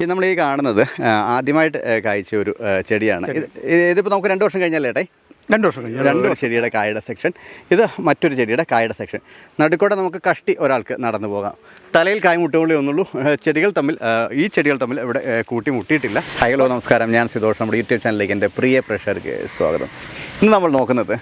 ഇത് നമ്മൾ ഈ കാണുന്നത് ആദ്യമായിട്ട് കായ്ച്ച ഒരു ചെടിയാണ്. ഇത് ഇതിപ്പോൾ നമുക്ക് രണ്ട് വർഷം കഴിഞ്ഞല്ലേ ഏട്ടേ? രണ്ട് വർഷം കഴിഞ്ഞു. രണ്ട് ചെടിയുടെ കായയുടെ സെക്ഷൻ. ഇത് മറ്റൊരു ചെടിയുടെ കായയുടെ സെക്ഷൻ. നടുക്കൂടെ നമുക്ക് കഷ്ടി ഒരാൾക്ക് നടന്നു പോകാം. തലയിൽ കായ് മുട്ടുകൊള്ളേ ഒന്നുള്ളൂ ചെടികൾ തമ്മിൽ ഈ ചെടികൾ തമ്മിൽ ഇവിടെ കൂട്ടി മുട്ടിയിട്ടില്ല. ഹൈലോ നമസ്കാരം. ഞാൻ സിതോഷ് നമ്മുടെ യൂട്യൂബ് ചാനലിലേക്ക് എന്റെ പ്രിയ പ്രേക്ഷകർക്ക് സ്വാഗതം. ഇന്ന് നമ്മൾ നോക്കുന്നത്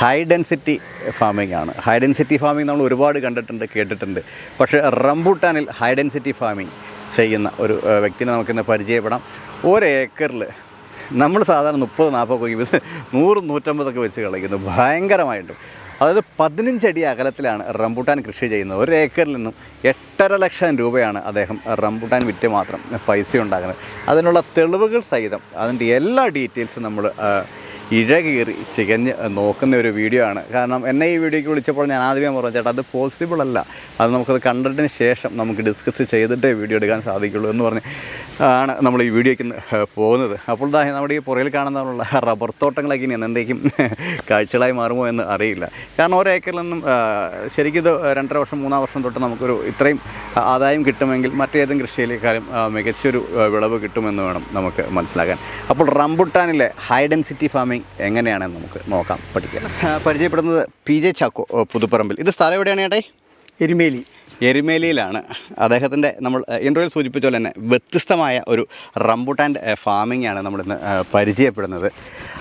ഹൈ ഡെൻസിറ്റി ഫാമിംഗ് ആണ്. ഹൈ ഡെൻസിറ്റി ഫാമിംഗ് നമ്മൾ ഒരുപാട് കണ്ടിട്ടുണ്ട് കേട്ടിട്ടുണ്ട്. പക്ഷേ റംബൂട്ടാനിൽ ഹൈ ഡെൻസിറ്റി ഫാമിംഗ് ചെയ്യുന്ന ഒരു വ്യക്തിനെ നമുക്കിന്ന് പരിചയപ്പെടാം. ഒരേക്കറിൽ നമ്മൾ സാധാരണ മുപ്പത് നാൽപ്പത് ഇത് നൂറ് നൂറ്റമ്പതൊക്കെ വെച്ച് കളിക്കുന്നു. ഭയങ്കരമായിട്ട്. അതായത് പതിനഞ്ചടി അകലത്തിലാണ് റംബൂട്ടാൻ കൃഷി ചെയ്യുന്നത്. ഒരു ഏക്കറിൽ നിന്നും എട്ടര ലക്ഷം രൂപയാണ് അദ്ദേഹം റംബൂട്ടാൻ വിറ്റ് മാത്രം പൈസ ഉണ്ടാക്കുന്നത്. അതിനുള്ള തെളിവുകൾ സഹിതം അതിന്റെ എല്ലാ ഡീറ്റെയിൽസും നമ്മൾ ഇഴകീറി ചികഞ്ഞ് നോക്കുന്ന ഒരു വീഡിയോ ആണ്. കാരണം എന്നെ ഈ വീഡിയോയ്ക്ക് വിളിച്ചപ്പോൾ ഞാൻ ആദ്യമേ പറഞ്ഞു ചേട്ടാ അത് പോസിബിൾ അല്ല. അത് നമുക്കത് കണ്ടതിന് ശേഷം നമുക്ക് ഡിസ്കസ് ചെയ്തിട്ടേ വീഡിയോ എടുക്കാൻ സാധിക്കുള്ളൂ എന്ന് പറഞ്ഞ് ആണ് നമ്മൾ ഈ വീഡിയോയ്ക്ക് പോകുന്നത്. അപ്പോൾ ദാ നമ്മുടെ ഈ പുറയിൽ കാണുന്നതിനുള്ള റബ്ബർ തോട്ടങ്ങളൊക്കെ ഇനി എന്തേക്കും കാഴ്ചകളായി മാറുമോ എന്ന് അറിയില്ല. കാരണം ഒരു ഏക്കറിൽ നിന്നും ശരിക്കും ഇത് രണ്ടര വർഷം മൂന്നാം വർഷം തൊട്ട് നമുക്കൊരു ഇത്രയും ആദായം കിട്ടുമെങ്കിൽ മറ്റേതും കൃഷിയിലേക്കാളും മികച്ചൊരു വിളവ് കിട്ടുമെന്ന് വേണം നമുക്ക് മനസ്സിലാക്കാൻ. അപ്പോൾ റംബുട്ടാനിലെ ഹൈ ഡെൻസിറ്റി ഫാമിംഗ് എങ്ങനെയാണെന്ന് നമുക്ക് നോക്കാം പഠിക്കാം. പരിചയപ്പെടുന്നത് പി ജെ ചാക്കോ പുതുപ്പറമ്പിൽ ഇത് സ്ഥലം എവിടെയാണ് ഏട്ടേ? എരുമേലി. എരുമേലിയിലാണ്. അദ്ദേഹത്തിന്റെ നമ്മൾ ഇന്റർവ്യൂവിൽ സൂചിപ്പിച്ച പോലെ തന്നെ വ്യത്യസ്തമായ ഒരു റംബുട്ടാന്റെ ഫാമിംഗ് ആണ് നമ്മളിന്ന് പരിചയപ്പെടുന്നത്.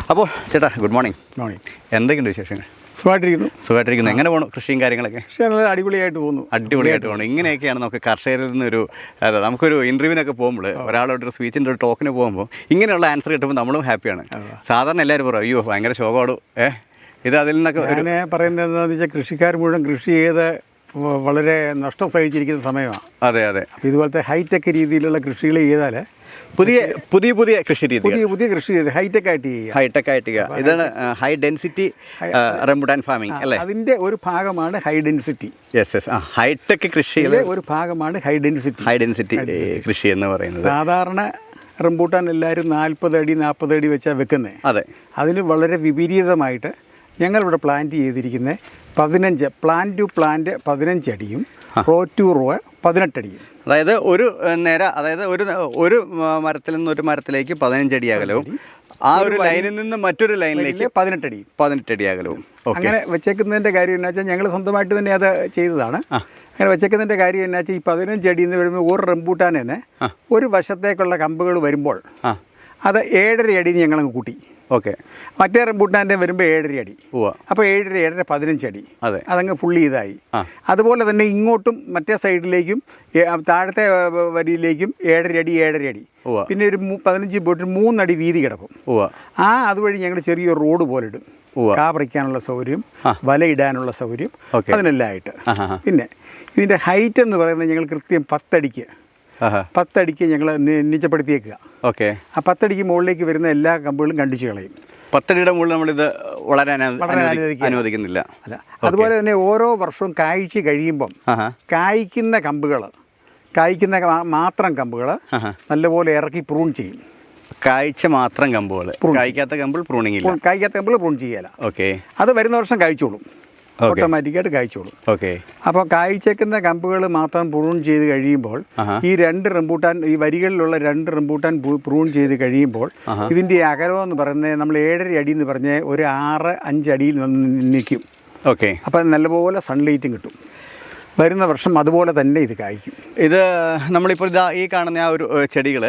അപ്പോൾ ചേട്ടാ ഗുഡ് മോർണിംഗ് മോർണിംഗ് എന്തൊക്കെയുണ്ട് വിശേഷങ്ങൾ? സുഖമായിട്ടിരിക്കുന്നു. സുഖമായിട്ടിരിക്കുന്നു. എങ്ങനെ പോകണം കൃഷിയും കാര്യങ്ങളൊക്കെ? പക്ഷേ നല്ല അടിപൊളിയായിട്ട് പോകുന്നു. അടിപൊളിയായിട്ട് പോകണം ഇങ്ങനെയൊക്കെയാണ് നമുക്ക് കർഷകരിൽ നിന്നൊരു അതെ നമുക്കൊരു ഇന്റർവ്യൂവിനൊക്കെ പോകുമ്പോൾ ഒരാളോട് ഒരു സ്പീച്ചിന്റെ ഒരു ടോക്കിന് പോകുമ്പോൾ ഇങ്ങനെയുള്ള ആൻസർ കിട്ടുമ്പോൾ നമ്മളും ഹാപ്പിയാണ് സാധാരണ എല്ലാവരും പറയും അയ്യോ ഭയങ്കര ശോകമാടും. ഏ ഇത് അതിൽ നിന്നൊക്കെ ഞാൻ പറയുന്നത് എന്താണെന്ന് വെച്ചാൽ കൃഷിക്കാർ മുഴുവൻ കൃഷി ചെയ്ത് വളരെ നഷ്ടം സഹിച്ചിരിക്കുന്ന സമയമാണ് അതെ അതെ. അപ്പോൾ ഇതുപോലത്തെ ഹൈടെക് രീതിയിലുള്ള കൃഷികൾ ചെയ്താൽ പുതിയ പുതിയ പുതിയ കൃഷി രീതി പുതിയ പുതിയ കൃഷി രീതി ഹൈടെക് ആയിട്ട് ചെയ്യുക. ഹൈടെക് ആയിട്ട് ചെയ്യുക. ഇതാണ് ഹൈ ഡെൻസിറ്റി റംബുട്ടാൻ ഫാമിംഗ് അല്ലേ? അതിന്റെ ഒരു ഭാഗമാണ് ഹൈ ഡെൻസിറ്റി യെസ് യെസ് ആ ഹൈടെക് കൃഷിയിലെ ഒരു ഭാഗമാണ് ഹൈ ഡെൻസിറ്റി ഹൈ ഡെൻസിറ്റി കൃഷി എന്ന് പറയുന്നത്. സാധാരണ റംബൂട്ടാൻ എല്ലാവരും നാൽപ്പത് അടി നാൽപ്പത് അടി വെച്ചാൽ വെക്കുന്നത് അതെ. അതിന് വളരെ വിപരീതമായിട്ട് ഞങ്ങളിവിടെ പ്ലാന്റ് ചെയ്തിരിക്കുന്നത് പതിനഞ്ച് പ്ലാൻ ടു പ്ലാന്റ് പതിനഞ്ച് അടിയും റോ ടു റോ പതിനെട്ടടിയും അതായത് ഒരു നേര അതായത് ഒരു ഒരു മരത്തിൽ നിന്ന് ഒരു മരത്തിലേക്ക് പതിനഞ്ചടി അകലവും ആ ഒരു ലൈനിൽ നിന്ന് മറ്റൊരു ലൈനിലേക്ക് പതിനെട്ടടി പതിനെട്ടടി അകലവും. അങ്ങനെ വെച്ചേക്കുന്നതിന്റെ കാര്യം എന്ന് വെച്ചാൽ ഞങ്ങൾ സ്വന്തമായിട്ട് തന്നെ അത് ചെയ്തതാണ്. അങ്ങനെ വെച്ചേക്കുന്നതിന്റെ കാര്യം എന്നാ വെച്ചാൽ ഈ പതിനഞ്ചടി എന്ന് വരുമ്പോൾ ഒരു റംബൂട്ടാൻ തന്നെ ഒരു വശത്തേക്കുള്ള കമ്പുകൾ വരുമ്പോൾ അത് ഏഴര അടി ഞങ്ങളങ്ങ് കൂട്ടി. ഓക്കെ. മറ്റേ റംബൂട്ടാന്റെ വരുമ്പോൾ ഏഴര അടി. പോവാ അപ്പോൾ ഏഴര ഏഴര പതിനഞ്ച് അടി. അതെ. അതങ്ങ് ഫുള്ളി ഇതായി. അതുപോലെ തന്നെ ഇങ്ങോട്ടും മറ്റേ സൈഡിലേക്കും താഴത്തെ വരിയിലേക്കും ഏഴര അടി ഏഴര അടി. പിന്നെ ഒരു പതിനഞ്ച് പോയിട്ട് മൂന്നടി വീതി കിടക്കും. ആ അതുവഴി ഞങ്ങൾ ചെറിയൊരു റോഡ് പോലെ ഇടും. കാ പറിക്കാനുള്ള സൗകര്യം വല ഇടാനുള്ള സൗകര്യം. അതിനെല്ലാം ആയിട്ട്. പിന്നെ ഇതിന്റെ ഹൈറ്റ് എന്ന് പറയുന്നത് ഞങ്ങൾ കൃത്യം പത്തടിക്ക്. പത്തടിക്ക് ഞങ്ങൾ നിജപ്പെടുത്തിയേക്കുക. ഓക്കെ. ആ പത്തടിക്ക് മുകളിലേക്ക് വരുന്ന എല്ലാ കമ്പുകളും കണ്ടിച്ചു കളയും. പത്തടിയുടെ മുകളിൽ നമ്മളിത് വളരാൻ. അനുവദിക്കുന്നില്ല. അല്ല. അതുപോലെ തന്നെ ഓരോ വർഷവും കായ്ച്ച് കഴിയുമ്പം കായ്ക്കുന്ന കമ്പുകൾ കായ്ക്കുന്ന മാത്രം കമ്പുകൾ നല്ലപോലെ ഇറക്കി പ്രൂൺ ചെയ്യും. കായ്ച്ച മാത്രം കമ്പുകൾ കായ്ക്കാത്ത കമ്പിൾ പ്രൂണിങ് ഇല്ല കായ്ക്കാത്ത കമ്പുകൾ പ്രൂൺ ചെയ്യല. ഓക്കെ. അത് വരുന്ന വർഷം കഴിച്ചോളും ഓട്ടോമാറ്റിക്കായിട്ട് കായ്ച്ചോളും. ഓക്കെ. അപ്പോൾ കായ്ച്ചേക്കുന്ന കമ്പുകൾ മാത്രം പ്രൂൺ ചെയ്ത് കഴിയുമ്പോൾ ഈ രണ്ട് റംബൂട്ടാൻ ഈ വരികളിലുള്ള രണ്ട് റംബൂട്ടാൻ പ്രൂൺ ചെയ്ത് കഴിയുമ്പോൾ ഇതിന്റെ അകലം എന്ന് പറയുന്നത് നമ്മൾ ഏഴര അടി എന്ന് പറഞ്ഞ് ഒരു ആറ് അഞ്ച് അടിയിൽ വന്ന് നിൽക്കും. ഓക്കെ. അപ്പം നല്ലപോലെ സൺലൈറ്റും കിട്ടും. വരുന്ന വർഷം അതുപോലെ തന്നെ ഇത് കായ്ക്കും. ഇത് നമ്മളിപ്പോൾ ഇതാ ഈ കാണുന്ന ആ ഒരു ചെടികൾ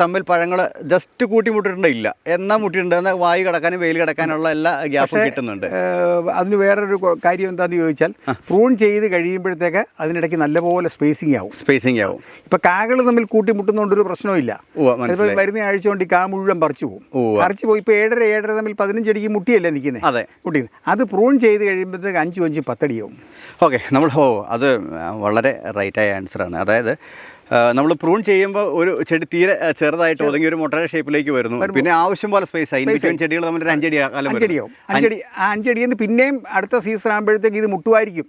തമ്മിൽ പഴങ്ങൾ ജസ്റ്റ് കൂട്ടിമുട്ടിട്ടുണ്ട് ഇല്ല എന്നാ മുട്ടിയിട്ടുണ്ട് എന്നാൽ വായു കിടക്കാനും വെയിൽ കിടക്കാനുള്ള എല്ലാ ഗ്യാപ്പും കിട്ടുന്നുണ്ട്. അതിന് വേറൊരു കാര്യം എന്താണെന്ന് ചോദിച്ചാൽ പ്രൂൺ ചെയ്ത് കഴിയുമ്പോഴത്തേക്ക് അതിനിടയ്ക്ക് നല്ലപോലെ സ്പേസിങ് ആവും. സ്പേസിങ് ആവും. ഇപ്പൊ കാകൾ തമ്മിൽ കൂട്ടിമുട്ടുന്നതുകൊണ്ടൊരു പ്രശ്നമില്ല. ഉവ്വ അതിപ്പോ മനസ്സിലായി വരുന്ന ആഴ്ച കൊണ്ട് ഈ കാ മുഴുവൻ പറിച്ചു പോകും പറിച്ചു പോയി ഇപ്പൊ ഏഴര ഏഴര തമ്മിൽ പതിനഞ്ച് അടിക്ക് മുട്ടിയല്ലേ നിൽക്കുന്നത് അതെ. മുട്ടി അത് പ്രൂൺ ചെയ്ത് കഴിയുമ്പോഴത്തേക്ക് അഞ്ചും അഞ്ചും പത്തടിയാവും. ഓക്കെ നമ്മൾ ഓ അത് വളരെ റൈറ്റായ ആൻസറാണ് അതായത് നമ്മൾ പ്രൂൺ ചെയ്യുമ്പോൾ ഒരു ചെടി തീരെ ചെറുതായിട്ട് ഒതുങ്ങി ഒരു മുട്ടയുടെ ഷേപ്പിലേക്ക് വരുന്നു. പിന്നെ ആവശ്യം പോലെ സ്പേസ് ആയി. ചെടികൾ നമ്മൾ ഒരു അഞ്ചടി. അഞ്ചടിയാവും. അഞ്ചടി ആ അഞ്ചടിയിൽ നിന്ന് പിന്നെയും അടുത്ത സീസൺ ആകുമ്പോഴത്തേക്ക് ഇത് മുട്ടുമായിരിക്കും.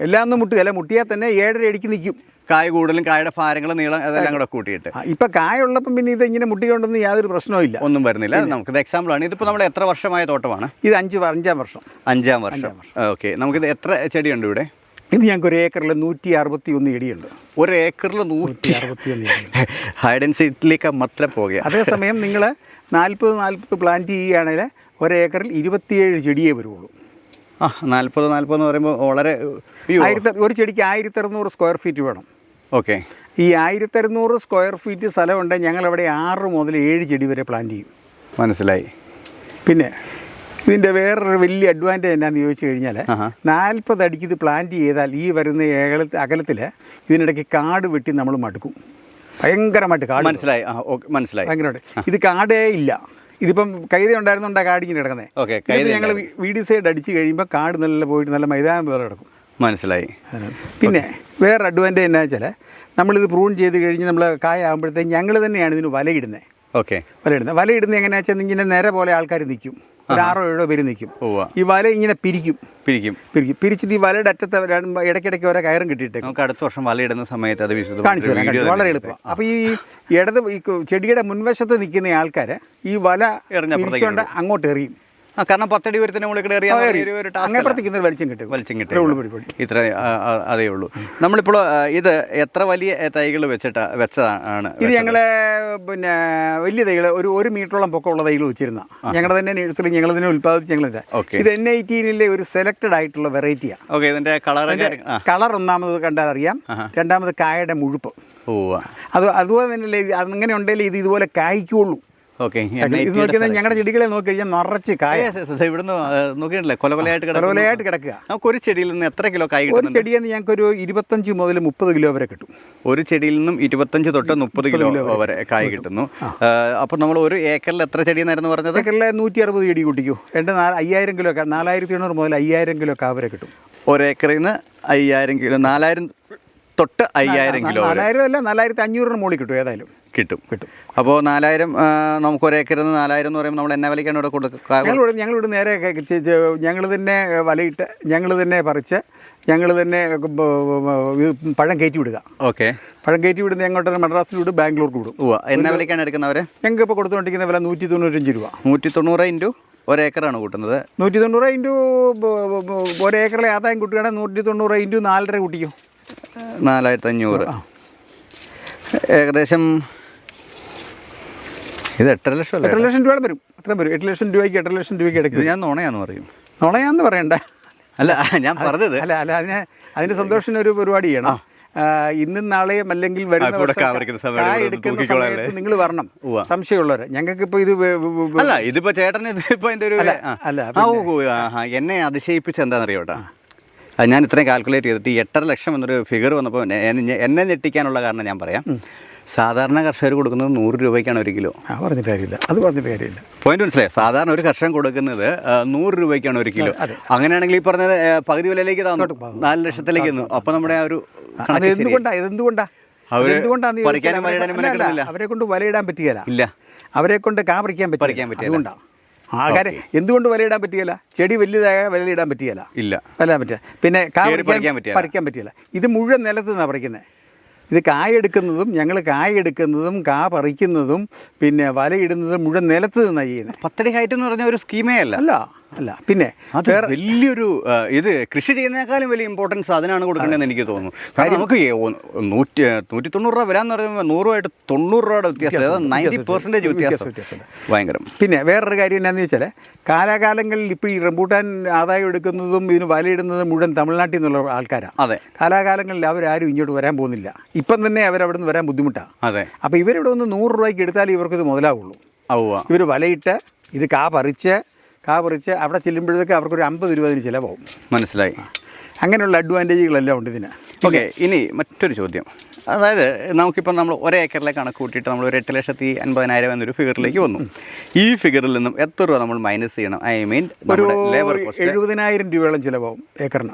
എല്ലാം ഒന്നും മുട്ടുക അല്ലെ മുട്ടിയാൽ തന്നെ ഏഴര അടിക്ക് നിൽക്കും. കായ കൂടുതലും കായയുടെ ഭാരങ്ങൾ നീളം അതെല്ലാം കൂടെ കൂട്ടിയിട്ട്. ആ, കായ കായുള്ളപ്പം പിന്നെ ഇത് ഇങ്ങനെ മുട്ടിക്കൊണ്ടൊന്നും യാതൊരു പ്രശ്നവും ഇല്ല. ഒന്നും വരുന്നില്ല. നമുക്കിത് എക്സാമ്പിൾ ആണ്. ഇതിപ്പോൾ നമ്മൾ എത്ര വർഷമായ തോട്ടമാണ്? ഇത് അഞ്ച് അഞ്ചാം വർഷം. അഞ്ചാം വർഷം. ഓക്കെ നമുക്കിത് എത്ര ചെടിയുണ്ട് ഇവിടെ? ഇത് ഞങ്ങൾക്ക് ഒരു ഏക്കറിൽ നൂറ്റി അറുപത്തി ഒന്ന് ഇടിയുണ്ട്. ഒരു ഏക്കറിൽ നൂറ്റി അറുപത്തി ഒന്ന് ഹൈഡൻ ഹൈഡ് സീറ്റിലേക്ക് മാത്രം പോകുക അതേസമയം നിങ്ങൾ നാൽപ്പത് നാൽപ്പത് പ്ലാന്റ് ചെയ്യുകയാണെങ്കിൽ ഒരു ഏക്കറിൽ ഇരുപത്തിയേഴ് ചെടിയേ വരുള്ളൂ ആ നാൽപ്പത് നാൽപ്പത് എന്ന് പറയുമ്പോൾ വളരെ ആയിരത്തി ഒരു ചെടിക്ക് ആയിരത്തി അറുന്നൂറ് സ്ക്വയർ ഫീറ്റ് വേണം. ഓക്കെ ഈ ആയിരത്തി അറുന്നൂറ് സ്ക്വയർ ഫീറ്റ് സ്ഥലമുണ്ടെങ്കിൽ ഞങ്ങളവിടെ ആറ് മുതൽ ഏഴ് ചെടി വരെ പ്ലാന്റ് ചെയ്യും. മനസ്സിലായി. പിന്നെ ഇതിന്റെ വേറൊരു വലിയ അഡ്വാന്റേജ് എന്നാന്ന് ചോദിച്ചു കഴിഞ്ഞാൽ. നാൽപ്പത് അടിക്ക് ഇത് പ്ലാന്റ് ചെയ്താൽ ഈ വരുന്ന ഏകല അകലത്തിൽ ഇതിനിടയ്ക്ക് കാട് വെട്ടി നമ്മൾ മടുക്കും. ഭയങ്കരമായിട്ട് കാട് മനസ്സിലായി. മനസ്സിലായി. ഭയങ്കരമായിട്ട്. ഇത് കാടേ ഇല്ല. ഇതിപ്പം കൈത ഉണ്ടായിരുന്നുണ്ടാ കാട് ഇങ്ങനെ കിടക്കുന്നത് ഓക്കെ കൈത ഞങ്ങൾ വീഡി സൈഡ് അടിച്ച് കഴിയുമ്പോൾ കാട് നല്ല പോയിട്ട് നല്ല മൈതാനം വേറെ കിടക്കും. മനസ്സിലായി. പിന്നെ വേറെ അഡ്വാന്റേജ് എന്നാ വെച്ചാൽ നമ്മളിത് പ്രൂൺ ചെയ്ത് കഴിഞ്ഞ് നമ്മൾ കായ ആകുമ്പോഴത്തേക്ക് ഞങ്ങൾ തന്നെയാണ് ഇതിന് വലയിടുന്നത് ഓക്കെ. വലയിടുന്നത് വലയിടുന്നത് എങ്ങനെയാ വെച്ചാൽ ഇങ്ങനെ നേരെ പോലെ ആൾക്കാർ നിൽക്കും ഒരു ആറോ ഏഴോ പേര് നിൽക്കും. ഈ വല ഇങ്ങനെ പിരിക്കും. പിരിക്കും. പിരിക്കും. പിരിച്ചിട്ട് ഈ വലയുടെ അറ്റത്തെ ഇടയ്ക്കിടയ്ക്ക് ഓരോ കയറും കിട്ടിയിട്ട് നമുക്ക് അടുത്ത വർഷം വലയിടുന്ന സമയത്ത് അത് കാണിച്ചു. വളരെ എളുപ്പം. അപ്പോൾ ഈ ഇടത് ചെടിയുടെ മുൻവശത്ത് നിൽക്കുന്ന ആൾക്കാർ ഈ വല എറിഞ്ഞ പിരിച്ചുകൊണ്ട് അങ്ങോട്ട് എറിയും. കാരണം പത്തടി ഉയരത്തിന് മുകളിൽ കൂടെ അങ്ങനെ വലിച്ചം കിട്ടും. വലിച്ചും കിട്ടും. ഇത്ര അതേ ഉള്ളൂ. നമ്മളിപ്പോൾ ഇത് എത്ര വലിയ തൈകൾ വെച്ചിട്ട് വെച്ചതാണ് ഇത് ഞങ്ങൾ പിന്നെ വലിയ തൈകൾ ഒരു ഒരു മീറ്ററോളം പൊക്കമുള്ള തൈകൾ വെച്ചിരുന്ന ഞങ്ങളുടെ തന്നെ നഴ്സറി ഞങ്ങൾ തന്നെ ഉത്പാദിപ്പിച്ച് ഞങ്ങൾ. ഇത്. എൻ ഐറ്റീനിലെ ഒരു സെലക്ടഡ് ആയിട്ടുള്ള വെറൈറ്റിയാണ് ഓക്കെ ഇതിന്റെ കളർ കളർ ഒന്നാമത് കണ്ടാൽ അറിയാം. രണ്ടാമത് കായയുടെ മുഴുപ്പ്. ഓ അത് അതുപോലെ തന്നെ അങ്ങനെ ഉണ്ടെങ്കിൽ ഇത് ഇതുപോലെ കായ്ക്കുള്ളൂ. ഓക്കെ ഞങ്ങളുടെ ചെടികളെ നോക്കി കഴിഞ്ഞാൽ നിറച്ച് കായ. ഇവിടുന്ന് നോക്കിയിട്ടില്ലേ? കൊലകൊലയായിട്ട് കൊലകൊലയായിട്ട് കിടക്കുക. നമുക്ക് ഒരു ചെടിയിൽ നിന്ന് എത്ര കിലോ കായ് ഒരു ചെടിയിൽ നിന്ന് ഞങ്ങൾക്ക് ഒരു ഇരുപത്തഞ്ച് മുതൽ മുപ്പത് കിലോ വരെ കിട്ടും. ഒരു ചെടിയിൽ നിന്നും ഇരുപത്തഞ്ച് തൊട്ട് മുപ്പത് കിലോ വരെ കായ് കിട്ടുന്നു. അപ്പോൾ നമ്മൾ ഒരു ഏക്കറിൽ എത്ര ചെടി എന്നായിരുന്നു പറഞ്ഞത്? ഏക്കറിലെ നൂറ്റി അറുപത് ചെടി കൂട്ടിക്കൂ. രണ്ട് നാല് അയ്യായിരം കിലോ നാലായിരത്തി എണ്ണൂറ് മുതൽ അയ്യായിരം കിലോ കാ വരെ കിട്ടും. ഒരേക്കറിൽ നിന്ന് അയ്യായിരം കിലോ നാലായിരം തൊട്ട് അയ്യായിരം കിലോ നാലായിരം അല്ല നാലായിരത്തി അഞ്ഞൂറിന് മുകളിൽ കിട്ടും ഏതായാലും. കിട്ടും. കിട്ടും. അപ്പോൾ നാലായിരം നമുക്ക് ഒരു ഏക്കറിൽ നിന്ന് നാലായിരം എന്ന് പറയുമ്പോൾ നമ്മൾ എന്നാ വിലയ്ക്കാണ് ഇവിടെ കൊടുക്കുക ഞങ്ങളിവിടെ ഞങ്ങളിവിടെ നേരെ ഞങ്ങൾ തന്നെ വലയിട്ട് ഞങ്ങൾ തന്നെ പറിച്ച് ഞങ്ങൾ തന്നെ പഴം കയറ്റി വിടുക. ഓക്കെ. പഴം കയറ്റി വിടുന്ന എങ്ങോട്ട് മദ്രാസിൽ വിടും ബാംഗ്ലൂർക്ക് വിടും. എന്നാ വിലയ്ക്കാണ് എടുക്കുന്നവർ ഞങ്ങൾക്ക് ഇപ്പോൾ കൊടുത്തുകൊണ്ടിരിക്കുന്ന വില നൂറ്റി തൊണ്ണൂറ്റഞ്ച് രൂപ. നൂറ്റി തൊണ്ണൂറ് ഇന്റു ഒരേക്കറാണ് കൂട്ടുന്നത്. നൂറ്റി തൊണ്ണൂറ് ഇന്റു ഒരേക്കറിലെ ആദായം കൂട്ടുകയാണെങ്കിൽ നൂറ്റി തൊണ്ണൂറ് ഇന്റു നാലര കൂട്ടിക്കും. നാലായിരത്തി അഞ്ഞൂറ് ഏകദേശം ഇത് എട്ടര ലക്ഷം എട്ടര എട്ട് ലക്ഷം രൂപയുടെ വരും. അത്രയും വരും. എട്ട് ലക്ഷം രൂപയ്ക്ക് എട്ടര ലക്ഷം രൂപയ്ക്ക് എടുക്കുന്നത് എടുക്കും. ഞാൻ നുണയാന്ന് പറയും. നുണയാന്ന് പറയണ്ട. അല്ല ഞാൻ പറഞ്ഞത് അല്ല അല്ല അതിന് അതിന് സന്തോഷം ഒരു പരിപാടി ചെയ്യണം. ഇന്നും നാളെയും അല്ലെങ്കിൽ വരുന്ന നിങ്ങൾ വരണം. സംശയമുള്ളവർ ഞങ്ങൾക്ക് ഇപ്പൊ ഇത് അല്ല ഇതിപ്പോ ചേട്ടൻ ഇതിപ്പോ എന്റെ ഒരു അല്ല. എന്നെ അതിശയിപ്പിച്ച് എന്താണെന്നറിയോട്ടാ ഞാൻ ഇത്രയും കാൽക്കുലേറ്റ് ചെയ്തിട്ട് എട്ടര ലക്ഷം എന്നൊരു ഫിഗർ വന്നപ്പോൾ എന്നെ ഞെട്ടിക്കാനുള്ള കാരണം ഞാൻ പറയാം. സാധാരണ കർഷകർ കൊടുക്കുന്നത് നൂറ് രൂപയ്ക്കാണ് ഒരു കിലോ. ആ പറഞ്ഞിട്ട് കാര്യമില്ല. അത് പറഞ്ഞിട്ട് കാര്യമില്ല. പോയിന്റ് മനസ്സിലായി? സാധാരണ ഒരു കർഷകൻ കൊടുക്കുന്നത് ആ, നൂറ് രൂപയ്ക്കാണ് ഒരു കിലോ. അങ്ങനെയാണെങ്കിൽ ഈ പറഞ്ഞത് ആ, പകുതി വിലയിലേക്ക് തന്നു. നാല് ലക്ഷത്തിലേക്ക് തന്നു. അപ്പോൾ നമ്മുടെ ആ ഒരു അവർ കൊണ്ട് വലയിടാൻ പറ്റുകയില്ല. ഇല്ല. അവരെ കൊണ്ട് കാ പറ്റിക്കാൻ പറ്റില്ല. അതുകൊണ്ടാണ് ആൾക്കാരെ എന്തുകൊണ്ട് വലയിടാൻ പറ്റുകയില്ല? ചെടി വലുതായ വലയിടാൻ പറ്റുകയില്ല. ഇല്ല. വലയിടാൻ പറ്റില്ല പിന്നെ പറിക്കാൻ പറ്റിയല്ല പറിക്കാൻ പറ്റില്ല ഇത് മുഴുവൻ നിലത്ത് നിന്നാണ് പറിക്കുന്നത് ഇത് കായ എടുക്കുന്നതും ഞങ്ങൾ കായ എടുക്കുന്നതും കാ പറിക്കുന്നതും പിന്നെ വലയിടുന്നതും മുഴുവൻ നിലത്ത് നിന്നാണ് ചെയ്യുന്നത്. പത്തടി ഹൈറ്റ് എന്ന് പറഞ്ഞ ഒരു സ്കീമേ അല്ല. അല്ല. അല്ല പിന്നെ വലിയൊരു ഇത് കൃഷി ചെയ്യുന്നതിനേക്കാളും വലിയ ഇമ്പോർട്ടൻസ് അതിനാണ് കൊടുക്കേണ്ടതെന്ന് എനിക്ക് തോന്നുന്നു. കാര്യം നമുക്ക് നൂറ്റി നൂറ്റി തൊണ്ണൂറ് രൂപ വില എന്ന് പറയുമ്പോൾ നൂറുമായിട്ട് തൊണ്ണൂറ് രൂപയുടെ വ്യത്യാസം. അതായത് നയന്റി പെർസെന്റേജ് വ്യത്യാസം ഭയങ്കര. പിന്നെ വേറൊരു കാര്യം എന്നാന്ന് വെച്ചാൽ കാലാകാലങ്ങളിൽ ഇപ്പോൾ ഈ റംബൂട്ടാൻ ആദായം എടുക്കുന്നതും ഇതിന് വലയിടുന്നതും മുഴുവൻ തമിഴ്നാട്ടിൽ നിന്നുള്ള ആൾക്കാരാണ് അതെ. കാലാകാലങ്ങളിൽ അവരാരും ഇങ്ങോട്ട് വരാൻ പോകുന്നില്ല. ഇപ്പം തന്നെ അവരവിടെ നിന്ന് വരാൻ ബുദ്ധിമുട്ടാണ് അതെ. അപ്പോൾ ഇവരിവിടെ ഒന്ന് നൂറ് രൂപയ്ക്ക് എടുത്താൽ ഇവർക്കിത് മുതലാവുള്ളൂ. ഇവർ വലയിട്ട് ഇത് കാ പറിച്ച് കാ പറിച്ച് അവിടെ ചെല്ലുമ്പോഴത്തേക്ക് അവർക്കൊരു അമ്പത് രൂപ അതിന് ചിലവാകും. മനസ്സിലായി. അങ്ങനെയുള്ള അഡ്വാന്റേജുകളെല്ലാം ഉണ്ട് ഇതിന്. ഓക്കെ ഇനി മറ്റൊരു ചോദ്യം. അതായത് നമുക്കിപ്പോൾ നമ്മൾ ഒരേ ഏക്കറിലെ കണക്ക് കൂട്ടിയിട്ട് നമ്മൾ ഒരു എട്ട് ലക്ഷത്തി അൻപതിനായിരം എന്നൊരു ഫിഗറിലേക്ക് വന്നു. ഈ ഫിഗറിൽ നിന്നും എത്ര രൂപ നമ്മൾ മൈനസ് ചെയ്യണം? ഐ മീൻ ഒരു ലേബർ കോസ്റ്റ് എഴുപതിനായിരം രൂപയോളം ചിലവാകും ഏക്കറിന്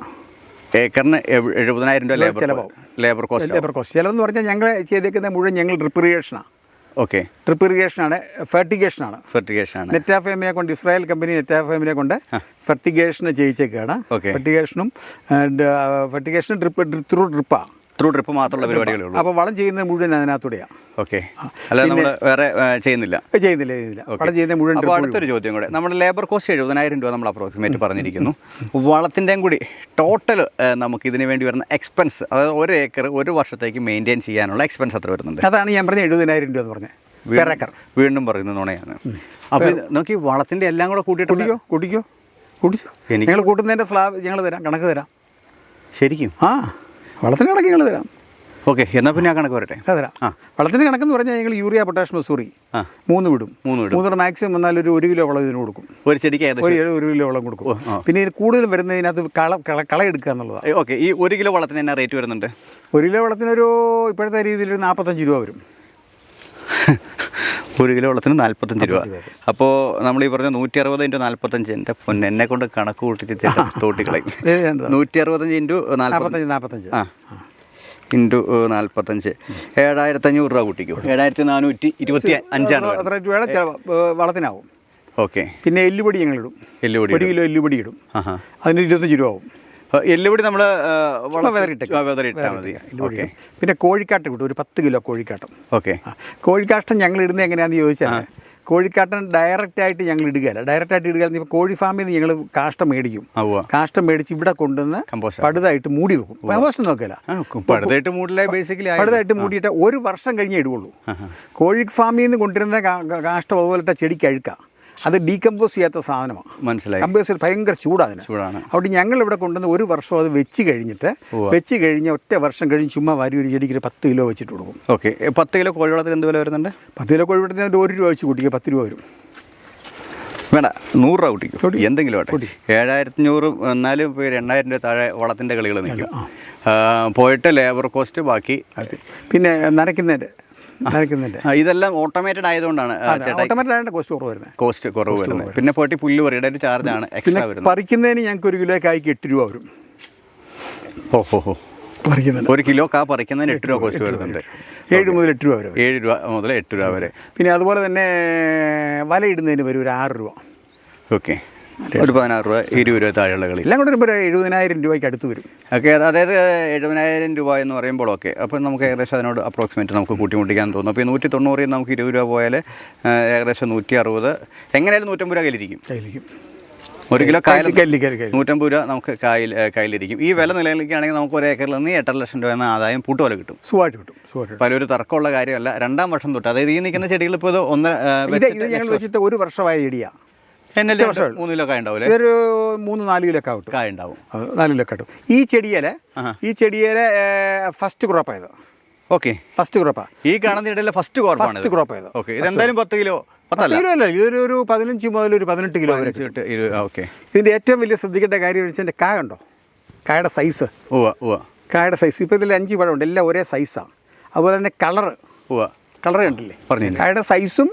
ഏക്കറിന് എഴു- എഴുപതിനായിരം രൂപ ലേബർ ചിലവാകും. ലേബർ കോസ്റ്റ് ലേബർ കോസ്റ്റ് ചിലവെന്ന് പറഞ്ഞാൽ ഞങ്ങൾ ചെയ്തേക്കുന്ന മുഴുവൻ ഞങ്ങൾ റിപ്രിയേഷനാണ് ഓക്കെ ട്രിപ്പ് ഇറിഗേഷനാണ് ഫെർട്ടിഗേഷനാണ് ഫെർട്ടിഗേഷൻ ആണ്. നെറ്റാഫേമിനെ കൊണ്ട് ഇസ്രായേൽ കമ്പനി നെറ്റാഫേമിനെ കൊണ്ട് ഫെർട്ടിഗേഷന് ചെയ്യിച്ചേക്കാണ് ഓക്കെ ഫെർട്ടിഗേഷനും ഫെർട്ടിഗേഷൻ ട്രിപ്പ് ത്രൂ ഡ്രിപ്പാണ് ത്രൂ ട്രിപ്പ് മാത്രമുള്ള പരിപാടികളേ ഉള്ളൂ. അപ്പോൾ വളം ചെയ്യുന്നത് മുഴുവൻ അതിനകത്തൂടെയാണ് ഓക്കെ അല്ല നമ്മൾ വേറെ ചെയ്യുന്നില്ല. ചെയ്യുന്നില്ല ചെയ്യുന്നില്ല. വളം ചെയ്യുന്നത് മുഴുവൻ അപ്പോൾ അടുത്തൊരു ചോദ്യം കൂടെ. നമ്മുടെ ലേബർ കോസ്റ്റ് എഴുപതിനായിരം രൂപ നമ്മൾ അപ്രോക്സിമേറ്റ് പറഞ്ഞിരിക്കുന്നു. വളത്തിന്റെയും കൂടി ടോട്ടൽ നമുക്ക് ഇതിന് വേണ്ടി വരുന്ന എക്സ്പെൻസ് അതായത് ഒരു ഏക്കർ ഒരു വർഷത്തേക്ക് മെയിന്റെയിൻ ചെയ്യാനുള്ള എക്സ്പെൻസ് അത്ര വരുന്നുണ്ട്? അതാണ് ഞാൻ പറഞ്ഞ എഴുപതിനായിരം രൂപ എന്ന് പറഞ്ഞത്. വേറെ ഏക്കർ വീണ്ടും പറയുന്ന നുണയാണ്. അപ്പോൾ നമുക്ക് ഈ വളത്തിന്റെ എല്ലാം കൂടെ കൂട്ടിയിട്ട് കുടിക്കോ കുടിക്കോ എനിക്ക് നിങ്ങൾ കൂട്ടുന്നതിന്റെ സ്ലാബ് ഞങ്ങൾ തരാം കണക്ക് തരാം. ശരിക്കും? ആ. വളത്തിന് കണക്ക് ഞങ്ങൾ തരാം. ഓക്കെ എന്നാൽ പിന്നെ ആ കണക്ക് വരട്ടെ? അത് തരാം. ആ. വളത്തിന്റെ കണക്കെന്ന് പറഞ്ഞാൽ ഞങ്ങൾ യൂറിയ പൊട്ടാഷ് മസൂറി ആ. മൂന്ന് വിടും മൂന്ന് വിടും. മൂന്നോടെ മാക്സിമം വന്നാൽ ഒരു ഒരു കിലോ വളം ഇതിന് കൊടുക്കും. ഒരു ചെടിക്ക് ഒരു ഒരു കിലോ വളം കൊടുക്കും. പിന്നെ ഇതിന് കൂടുതൽ വരുന്നതിനകത്ത് കള കള കളയെടുക്കുക എന്നുള്ളതാണ് ഓക്കെ ഈ ഒരു കിലോ വളത്തിന് എന്നാ റേറ്റ് വരുന്നുണ്ട്? ഒരു കിലോ വളത്തിനൊരു ഇപ്പോഴത്തെ രീതിയിൽ ഒരു നാൽപ്പത്തഞ്ച് രൂപ വരും. ഒരു കിലോ വെള്ളത്തിന് നാൽപ്പത്തഞ്ച് രൂപ. അപ്പോൾ നമ്മൾ ഈ പറഞ്ഞ നൂറ്റി അറുപത് ഇന്റു നാൽപ്പത്തഞ്ച് എന്റെ പൊന്നെ എന്നെ കൊണ്ട് കണക്ക് കൂട്ടിച്ച് തോട്ടിക്കളയും? നൂറ്റി അറുപത്തഞ്ച് ഇന്റു നാൽപ്പത്തഞ്ച് നാൽപ്പത്തഞ്ച് ആ. ഇന്റു നാൽപ്പത്തഞ്ച് ഏഴായിരത്തി അഞ്ഞൂറ് രൂപ കൂട്ടിക്കും. ഏഴായിരത്തി നാനൂറ്റി ഇരുപത്തി അഞ്ചാണ് വളത്തിനാവും. ഓക്കെ. പിന്നെ എല്ലുപൊടി ഞങ്ങളിടും. എല്ലുപൊടി ഒരു കിലോ എല്ലുപൊടി ഇടും. അതിന് ഇരുപത്തഞ്ച് രൂപ ആവും. എല്ലുപൊടി നമ്മൾ. വെതറിയിട്ടാൽ മതി. ഓക്കെ. പിന്നെ കോഴിക്കാട്ടം കിട്ടും ഒരു പത്ത് കിലോ കോഴിക്കാട്ടം. ഓക്കെ. കോഴിക്കാട്ടം ഞങ്ങൾ ഇടുന്നത് എങ്ങനെയാണെന്ന് ചോദിച്ചാൽ കോഴിക്കാട്ടൻ ഡയറക്റ്റ് ആയിട്ട് ഞങ്ങൾ ഇടുകയല്ല. ഡയറക്റ്റ് ആയിട്ട് ഇടുക ഇപ്പോൾ കോഴി ഫാമിൽ നിന്ന് ഞങ്ങൾ കാഷ്ടം മേടിക്കും. കാഷ്ടം മേടിച്ച് ഇവിടെ കൊണ്ടുവന്ന് പടുതായിട്ട് മൂടി വെക്കും. കമ്പോസ്റ്റ് നോക്കില്ല പടുതായിട്ട് ബേസിക്കലി പടുതായിട്ട് മൂടിയിട്ട് ഒരു വർഷം കഴിഞ്ഞേ ഇടുകയുള്ളൂ. കോഴി ഫാമിൽ നിന്ന് കൊണ്ടുവരുന്ന കാ- കാ- കാഷ്ടം അതുപോലത്തെ ചെടിക്ക് അഴുക്കാം. അത് ഡീകമ്പോസ് ചെയ്യാത്ത സാധനമാണ് മനസ്സിലായി. കമ്പോസ് ഭയങ്കര ചൂടാണ്. ചൂടാണ്. അവിടെ ഞങ്ങൾ ഇവിടെ കൊണ്ടുവന്ന് ഒരു വർഷം അത് വെച്ച് കഴിഞ്ഞിട്ട്. വെച്ച് കഴിഞ്ഞ് ഒറ്റ വർഷം കഴിഞ്ഞ് ചുമ്മാ വാരി ഒരു ചെടിക്ക് ഒരു പത്ത് കിലോ വെച്ചിട്ട് കൊടുക്കും. ഓക്കെ. പത്ത് കിലോ കോഴിവളത്തിന് എന്ത് വില വരുന്നുണ്ട്? പത്ത് കിലോ കോഴിവളത്തിന് ഒരു രൂപ വെച്ച് കൂട്ടിക്കുക പത്ത് രൂപ വരും. വേണ്ട നൂറ് രൂപ കൂട്ടിക്കും. കൂട്ടി. എന്തെങ്കിലും ആട്ടെ. ഏഴായിരത്തി അഞ്ഞൂറ് എന്നാലും രണ്ടായിരം രൂപ താഴെ വളത്തിന്റെ കളികൾ നിൽക്കും. പോയിട്ട് ലേബർ കോസ്റ്റ് ബാക്കി. പിന്നെ നനയ്ക്കുന്നതിന്റെ നനയ്ക്കുന്നതിന്റെ ആ, ഇതെല്ലാം ഓട്ടോമേറ്റഡ് ആയതുകൊണ്ടാണ് ഓട്ടോമേറ്റഡ് ആയതുകൊണ്ട് കോസ്റ്റ് കുറവ് വരുന്നത്. കോസ്റ്റ് കുറവ് വരുന്നത്. പിന്നെ പോയിട്ട് പുല്ല് പറയുടെ ഒരു ചാർജാണ് ആണ് എക്സ്ട്രാ വരുന്നത്. പറിക്കുന്നതിന് ഞങ്ങൾക്ക് ഒരു കിലോ കായ്ക്ക് എട്ട് രൂപ വരും. ഓ ഹോ ഹോ. പറിക്കുന്നതിന് ഒരു കിലോ കാ പറിക്കുന്നതിന് എട്ട് രൂപ കോസ്റ്റ് വരുന്നുണ്ട്. ഏഴ് മുതൽ എട്ട് രൂപ വരും ഏഴ് രൂപ മുതൽ എട്ട് രൂപ വരെ. പിന്നെ അതുപോലെ തന്നെ വലയിടുന്നതിന് വരും ഒരു ആറ് രൂപ. ഓക്കെ. ഒരു പതിനാറ് രൂപ ഇരുപത് രൂപ താഴെയുള്ള കളി. എല്ലാം കൂടെ ഒരു എഴുപതിനായിരം രൂപയ്ക്ക് അടുത്ത് വരും. ഓക്കെ അതായത് എഴുപതിനായിരം രൂപ എന്ന് പറയുമ്പോഴൊക്കെ അപ്പം അപ്പോൾ നമുക്ക് ഏകദേശം അതിനോട് അപ്രോക്സിമേറ്റ് നമുക്ക് കൂട്ടിമുട്ടിക്കാൻ തോന്നും. അപ്പോൾ ഈ നൂറ്റി തൊണ്ണൂറിൽ നമുക്ക് ഇരുപത് രൂപ പോയാൽ ഏകദേശം നൂറ്റി അറുപത് എങ്ങനെയായാലും നൂറ്റമ്പത് രൂപ കയ്യിലിരിക്കും. കയ്യിലിരിക്കും. ഒരു കിലോ കായൽ നൂറ്റമ്പത് രൂപ നമുക്ക് കായൽ കയ്യിലിരിക്കും. ഈ വില നിലനിൽക്കുകയാണെങ്കിൽ നമുക്ക് ഒരു ഏക്കറിൽ നിന്ന് എട്ടര ലക്ഷം രൂപ എന്ന ആദായം പൂട്ടുപോലെ കിട്ടും. സുഖമായിട്ട് കിട്ടും സുഖമായിട്ട് പല ഒരു തർക്കമുള്ള കാര്യമല്ല. രണ്ടാം വർഷം തൊട്ട് അതായത് ഈ നിൽക്കുന്ന ചെടികൾ ഇപ്പോൾ ഇത് ഒന്നര വെച്ചിട്ട് ഇത് ഞങ്ങൾ വെച്ചിട്ട് ഒരു വർഷമായ ചെടിയാണ് എന്നല്ലേ മൂന്ന് കിലോ കായ മൂന്ന് നാല് കിലോ ഒക്കെ ആവട്ടെ കായ ഉണ്ടാവും. നാല് കിലോ ഒക്കെ ഈ ചെടിയിലെ ഈ ചെടിയിലെ ഫസ്റ്റ് ക്രോപ്പായത് ഓക്കെ. ഫസ്റ്റ് ക്രോപ്പാ ഈ കാണുന്ന ഇടയിലെ ഫസ്റ്റ് ഫസ്റ്റ് ഫസ്റ്റ് ക്രോപ്പായത് ഓക്കെ. ഇതെന്തായാലും പത്ത് കിലോ കിലോ അല്ല ഇതൊരു ഒരു പതിനഞ്ച് മുതൽ ഒരു പതിനെട്ട് കിലോ വരെ ഓക്കെ. ഇതിന്റെ ഏറ്റവും വലിയ ശ്രദ്ധിക്കേണ്ട കാര്യം വെച്ചാൽ കായ ഉണ്ടോ? കായയുടെ സൈസ് ഉവ്വ ഉവ്വ. കായയുടെ സൈസ് ഇപ്പോൾ ഇതിൽ അഞ്ച് പഴമുണ്ട് എല്ലാം ഒരേ സൈസാണ് അതുപോലെ തന്നെ കളർ ഉവ്വ. കളർ കണ്ടില്ലേ? പറഞ്ഞില്ലേ? കായയുടെ സൈസും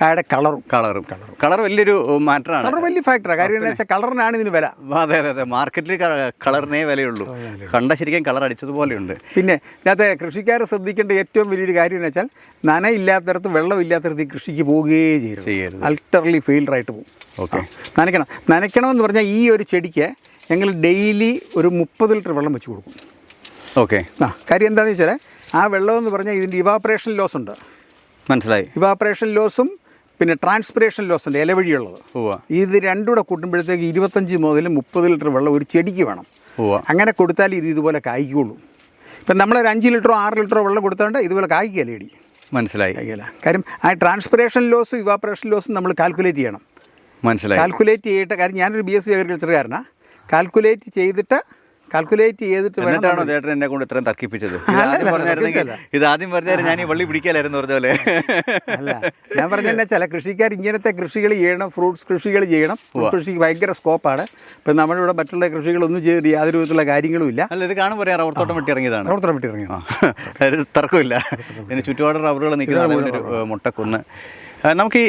കായയുടെ കളറും കളറും കളറും. കളർ വലിയൊരു മാറ്ററാണ്. കളർ വലിയ ഫാക്ടറാണ് കാര്യം എന്താ വെച്ചാൽ കളറിനാണ് ഇതിന് വില. അതെ അതെ അതെ. മാർക്കറ്റിൽ കളറിനേ വിലയുള്ളൂ. കണ്ട ശരിക്കും കളർ അടിച്ചതുപോലെയുണ്ട്. പിന്നെ ഇതിനകത്ത് കൃഷിക്കാർ ശ്രദ്ധിക്കേണ്ട ഏറ്റവും വലിയൊരു കാര്യം എന്ന് വെച്ചാൽ നനയില്ലാത്തടത്ത് വെള്ളമില്ലാത്തടത്ത് ഈ കൃഷിക്ക് പോവുകയേ ചെയ്യരുത്. ചെയ്യരുത്. അൾട്ടർലി ഫെയിൽഡായിട്ട് പോകും. ഓക്കെ. നനയ്ക്കണം. നനയ്ക്കണമെന്ന് പറഞ്ഞാൽ ഈ ഒരു ചെടിക്ക് ഞങ്ങൾ ഡെയിലി ഒരു മുപ്പത് ലിറ്റർ വെള്ളം വെച്ച് കൊടുക്കും. ഓക്കെ. ആ. കാര്യം എന്താണെന്ന് വെച്ചാൽ ആ വെള്ളം എന്ന് പറഞ്ഞാൽ ഇതിന്റെ ഇവാപ്പറേഷൻ ലോസ് ഉണ്ട്. മനസ്സിലായി. ഇവാപ്പറേഷൻ ലോസും പിന്നെ ട്രാൻസ്പിറേഷൻ ലോസ് ഉണ്ട് ഇലവഴിയുള്ളത്. ഇത് രണ്ടും കൂടെ കൂട്ടുമ്പോഴത്തേക്ക് ഇരുപത്തഞ്ച് മുതൽ മുപ്പത് ലിറ്റർ വെള്ളം ഒരു ചെടിക്ക് വേണം. അങ്ങനെ കൊടുത്താൽ ഇത് ഇതുപോലെ കായ്ക്കുള്ളൂ. ഇപ്പം ഒരു അഞ്ച് ലിറ്ററോ ആറ് ലിറ്ററോ വെള്ളം കൊടുത്തോണ്ട് ഇതുപോലെ കായ്ക്കുകയല്ല ഇടി? മനസ്സിലായി. കാര്യം ആ ട്രാൻസ്പിറേഷൻ ലോസും ഇവാപറേഷൻ ലോസും നമ്മൾ കാൽക്കുലേറ്റ് ചെയ്യണം. മനസ്സിലായി. കാൽക്കുലേറ്റ് ചെയ്തിട്ട് കാര്യം ഞാനൊരു ബി എസ് സി അഗ്രികൾച്ചറുകാരനാണ് കാൽക്കുലേറ്റ് ചെയ്തിട്ട് കാൽക്കുലേറ്റ് ചെയ്തിട്ട് വേണ്ടാണോ ചേട്ടൻ എന്നെ കൊണ്ട് ഇത്രയും തർക്കിപ്പിച്ചത്? ഇത് ആദ്യം പറഞ്ഞായിരുന്നെങ്കിൽ ഇത് ആദ്യം പറഞ്ഞായിരുന്നു ഞാൻ ഈ വള്ളി പിടിക്കാലായിരുന്നു പറഞ്ഞ പോലെ. അല്ല ഞാൻ പറഞ്ഞാൽ ചില കൃഷിക്കാർ ഇങ്ങനത്തെ കൃഷികൾ ചെയ്യണം ഫ്രൂട്ട്സ് കൃഷികൾ ചെയ്യണം. കൃഷിക്ക് ഭയങ്കര സ്കോപ്പാണ് ഇപ്പം നമ്മുടെ ഇവിടെ മറ്റുള്ള കൃഷികളൊന്നും ചെയ്തിട്ട് യാതൊരു വിധത്തിലുള്ള കാര്യങ്ങളും ഇല്ല. അല്ല ഇത് കാണുമ്പോൾ പറയാം റബ്ബർത്തോട്ടം വെട്ടി ഇറങ്ങിയതാണ് റബ്ബർത്തോട്ടം വെട്ടി ഇറങ്ങിയതാണ് തർക്കമില്ല. ഇതിന് ചുറ്റുപാട് റബ്ബറുകൾ നിൽക്കുന്ന മുട്ടക്കുന്ന്. നമുക്ക് ഈ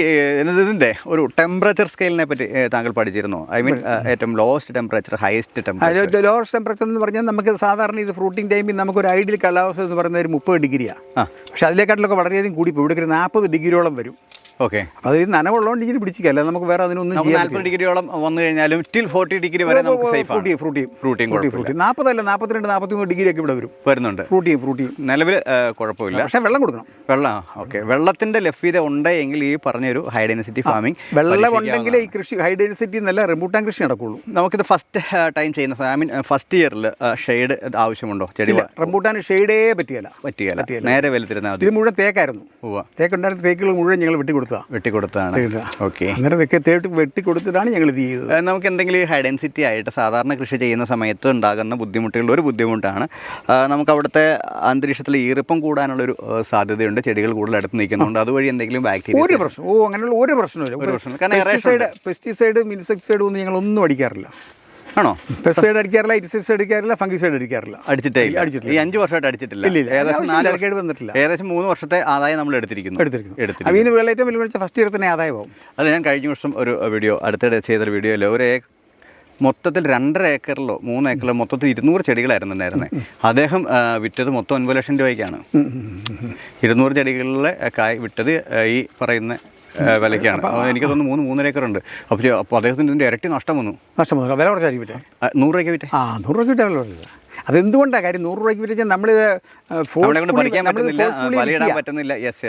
ഇതിന്റെ ഒരു ടെമ്പറേച്ചർ സ്കെയിലിനെ പറ്റി താങ്കൾ പഠിച്ചിരുന്നു? ഐ മീൻ ഏറ്റവും lowest temperature highest temperature lowest temperature എന്ന് പറഞ്ഞാൽ നമുക്ക് സാധാരണ ഇത് ഫ്രൂട്ടിംഗ് ടൈമിൽ നമുക്ക് ഒരു ഐഡിയൽ കാലാവസ്ഥ എന്ന് പറയുന്നത് ഒരു മുപ്പത് ഡിഗ്രിയാണ് പക്ഷെ പക്ഷേ അതിലേക്കാട്ടിലൊക്കെ വളരെയധികം കൂടിപ്പോയി. ഇവിടെ ഒരു നാൽപ്പത് ഡിഗ്രിയോളം വരും. ഓക്കെ. അത് നനവുള്ളതുകൊണ്ട് ഇങ്ങനെ പിടിച്ചില്ല അല്ലാതെ നമുക്ക് വേറെ അതിനൊന്നും നാൽപ്പത് ഡിഗ്രിയോളം വന്നു കഴിഞ്ഞാലും സ്റ്റിൽ ഫോർട്ടി ഡിഗ്രി വരെ നമുക്ക് സേഫ് ഫ്രൂട്ടി ഫ്രൂട്ടി ഫ്രൂട്ടിയും ഫ്രൂട്ടി ഫ്രൂട്ടി നാൽപ്പതല്ല നാൽപ്പത്തിരണ്ട് നാൽപ്പത്തിമൂന്ന് ഡിഗ്രി ഒക്കെ ഇവിടെ വരും. വരുന്നുണ്ട്. ഫ്രൂട്ടിയും ഫ്രൂട്ടിയും നിലവിൽ കുഴപ്പമില്ല. പക്ഷേ വെള്ളം കൊടുക്കണം. വെള്ളം ഓക്കെ. വെള്ളത്തിന്റെ ലഭ്യത ഉണ്ടെങ്കിൽ ഈ പറഞ്ഞൊരു ഹൈ ഡെൻസിറ്റി ഫാമിംഗ് വെള്ളം ഉണ്ടെങ്കിൽ ഈ കൃഷി ഹൈ ഡെൻസിറ്റി എന്നല്ല റെമ്പൂട്ടാൻ കൃഷി നടക്കുള്ളൂ. നമുക്കിത് ഫസ്റ്റ് ടൈം ചെയ്യുന്ന ഐ മീൻ ഫസ്റ്റ് ഇയറിൽ ഷെയ്ഡ് ആവശ്യമുണ്ടോ? ചെടി റംബൂട്ടാൻ ഷെയ്ഡേ പറ്റിയല്ല. പറ്റിയല്ല. നേരെ വലുത്തിരുന്നാൽ മതി. ഇത് മുഴുവൻ തേക്കായിരുന്നു. തേക്കുണ്ടായിരുന്ന തേക്കുകൾ മുഴുവൻ ഞങ്ങൾ വെട്ടിക്കൊടുത്തതാണ്. വെട്ടിക്കൊടുത്താണ് ഓക്കെ. അങ്ങനെ വെക്കെ തേട്ട് വെട്ടിക്കൊടുത്തിട്ടാണ് ഞങ്ങൾ ഇത് ചെയ്തത്. നമുക്ക് എന്തെങ്കിലും ഹൈ ഡെൻസിറ്റി ആയിട്ട് സാധാരണ കൃഷി ചെയ്യുന്ന സമയത്ത് ഉണ്ടാകുന്ന ബുദ്ധിമുട്ടുകളിൽ ഒരു ബുദ്ധിമുട്ടാണ്. നമുക്ക് അവിടുത്തെ അന്തരീക്ഷത്തിൽ ഈർപ്പം കൂടാനുള്ള ഒരു സാധ്യതയുണ്ട്. ചെടികൾ കൂടുതൽ അടുത്ത് നിൽക്കുന്നുണ്ട്. അതുവഴി എന്തെങ്കിലും ബാക്ടീരിയ ഒരു പ്രശ്നം. ഓ അങ്ങനെയുള്ള ഒരു പ്രശ്നമില്ല. ഒരു പ്രശ്നം. കാരണം പെസ്റ്റിസൈഡ് പെസ്റ്റിസൈഡും ഇൻസെക്ടിസൈഡും ഒന്നും ഞങ്ങൾ ഒന്നും അടിക്കാറില്ല. ആണോ? പെസ്റ്റിസൈഡ് അടിക്കാറില്ല ഇൻസെക്ടിസൈഡ് അടിക്കാറില്ല ഫംഗിസൈഡ് അടിക്കാറില്ല. അടിച്ചിട്ടേ ഇല്ല. അടിച്ചിട്ടില്ല. ഈ അഞ്ച് വർഷമായിട്ട് അടിച്ചിട്ടില്ല. ഇല്ല. ഏകദേശം നാലരക്കേട് നാല് വന്നിട്ടില്ല. ഏകദേശം മൂന്ന് വർഷത്തെ ആദായം നമ്മൾ എടുത്തിരിക്കുന്നു. എടുത്തിരിക്കുന്നു. എടുത്തിരിക്കുന്നു. അതിന് ഇതിന് ഏറ്റവും വലിയ ഫസ്റ്റ് ഇയർ തന്നെ ആദായമാവും അത് ഞാൻ കഴിഞ്ഞ വർഷം ഒരു വീഡിയോ അടുത്തിടെ ചെയ്തൊരു വീഡിയോയിൽ ഒരു ഒരേ മൊത്തത്തിൽ രണ്ടര ഏക്കറിലോ മൂന്ന് ഏക്കറിലോ മൊത്തത്തിൽ ഇരുന്നൂറ് ചെടികളായിരുന്നു ഉണ്ടായിരുന്നത് അദ്ദേഹം വിറ്റത് മൊത്തം ഒൻപത് ലക്ഷം രൂപയ്ക്കാണ്. ഇരുന്നൂറ് ചെടികളിലെ കായ് വിട്ടത് ഈ പറയുന്ന വിലയ്ക്കാണ്. എനിക്ക് തോന്നുന്നു മൂന്ന് മൂന്നര ഏക്കർ ഉണ്ട്. അപ്പോൾ അപ്പോൾ അദ്ദേഹത്തിന് ഇതിന്റെ ഇരട്ടി നഷ്ടം വന്നു. നഷ്ടം വന്നു. വില കുറച്ചായിരിക്കും പറ്റേ നൂറ് രൂപയ്ക്ക് വിറ്റേ? ആ നൂറ് രൂപയ്ക്ക് വിറ്റാൽ വില കുറച്ചില്ല അതെന്തുകൊണ്ടാണ് കാര്യം? നൂറ് രൂപയ്ക്ക് വിറ്റാൽ നമ്മളിത്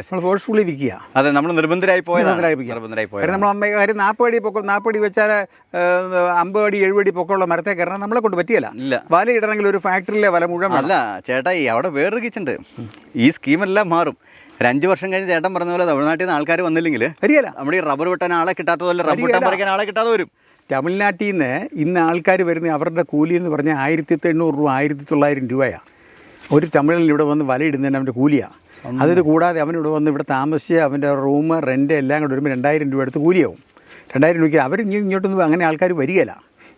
നമ്മൾ ഫോഴ്സ്ഫുള്ളി വിൽക്കുക. അതെ നമ്മൾ നിർബന്ധരായി പോയത് നമ്മൾ അമ്മ കാര്യം നാൽപ്പത് അടി പൊക്കം നാൽപ്പത് അടി വെച്ചാൽ അമ്പത് അടി എഴുപത് അടി പൊക്കമുള്ള മരത്തെ കയറണം. നമ്മളെ കൊണ്ട് പറ്റിയല്ല. ഇല്ല. വല ഇടണമെങ്കിൽ ഒരു ഫാക്ടറിയിലെ വല മുഴുവൻ. അല്ല ചേട്ടാ അവിടെ വേറൊരു കിച്ചുണ്ട് ഈ സ്കീമെല്ലാം മാറും. ഒരു അഞ്ച് വർഷം കഴിഞ്ഞ് ചേട്ടൻ പറഞ്ഞ പോലെ തമിഴ്നാട്ടിൽ നിന്ന് ആൾക്കാർ വന്നില്ലെങ്കിൽ ശരിയല്ല നമ്മുടെ ഈ റബ്ബർ വെട്ടാൻ ആളെ കിട്ടാത്തതല്ല വെട്ടാൻ പറിക്കാൻ ആളെ കിട്ടാതെ വരും. തമിഴ്നാട്ടിൽ നിന്ന് ഇന്ന് ആൾക്കാർ വരുന്ന അവരുടെ കൂലി എന്ന് പറഞ്ഞാൽ ആയിരത്തി എണ്ണൂറ് രൂപ ആയിരത്തി തൊള്ളായിരം രൂപയാണ് ഒരു തമിഴൻ ഇവിടെ വന്ന് വലയിടുന്നതിന് അവന്റെ കൂലിയാണ് അതിന് കൂടാതെ അവൻ ഇവിടെ വന്ന് ഇവിടെ താമസിച്ച് അവന്റെ റൂം റെന്റ് എല്ലാം കൂടെ വരുമ്പോൾ രണ്ടായിരം രൂപ എടുത്ത് കൂലിയാവും. രണ്ടായിരം രൂപയ്ക്ക് അവർ ഇങ്ങോട്ടൊന്നും അങ്ങനെ ആൾക്കാർ വരികയില്ല.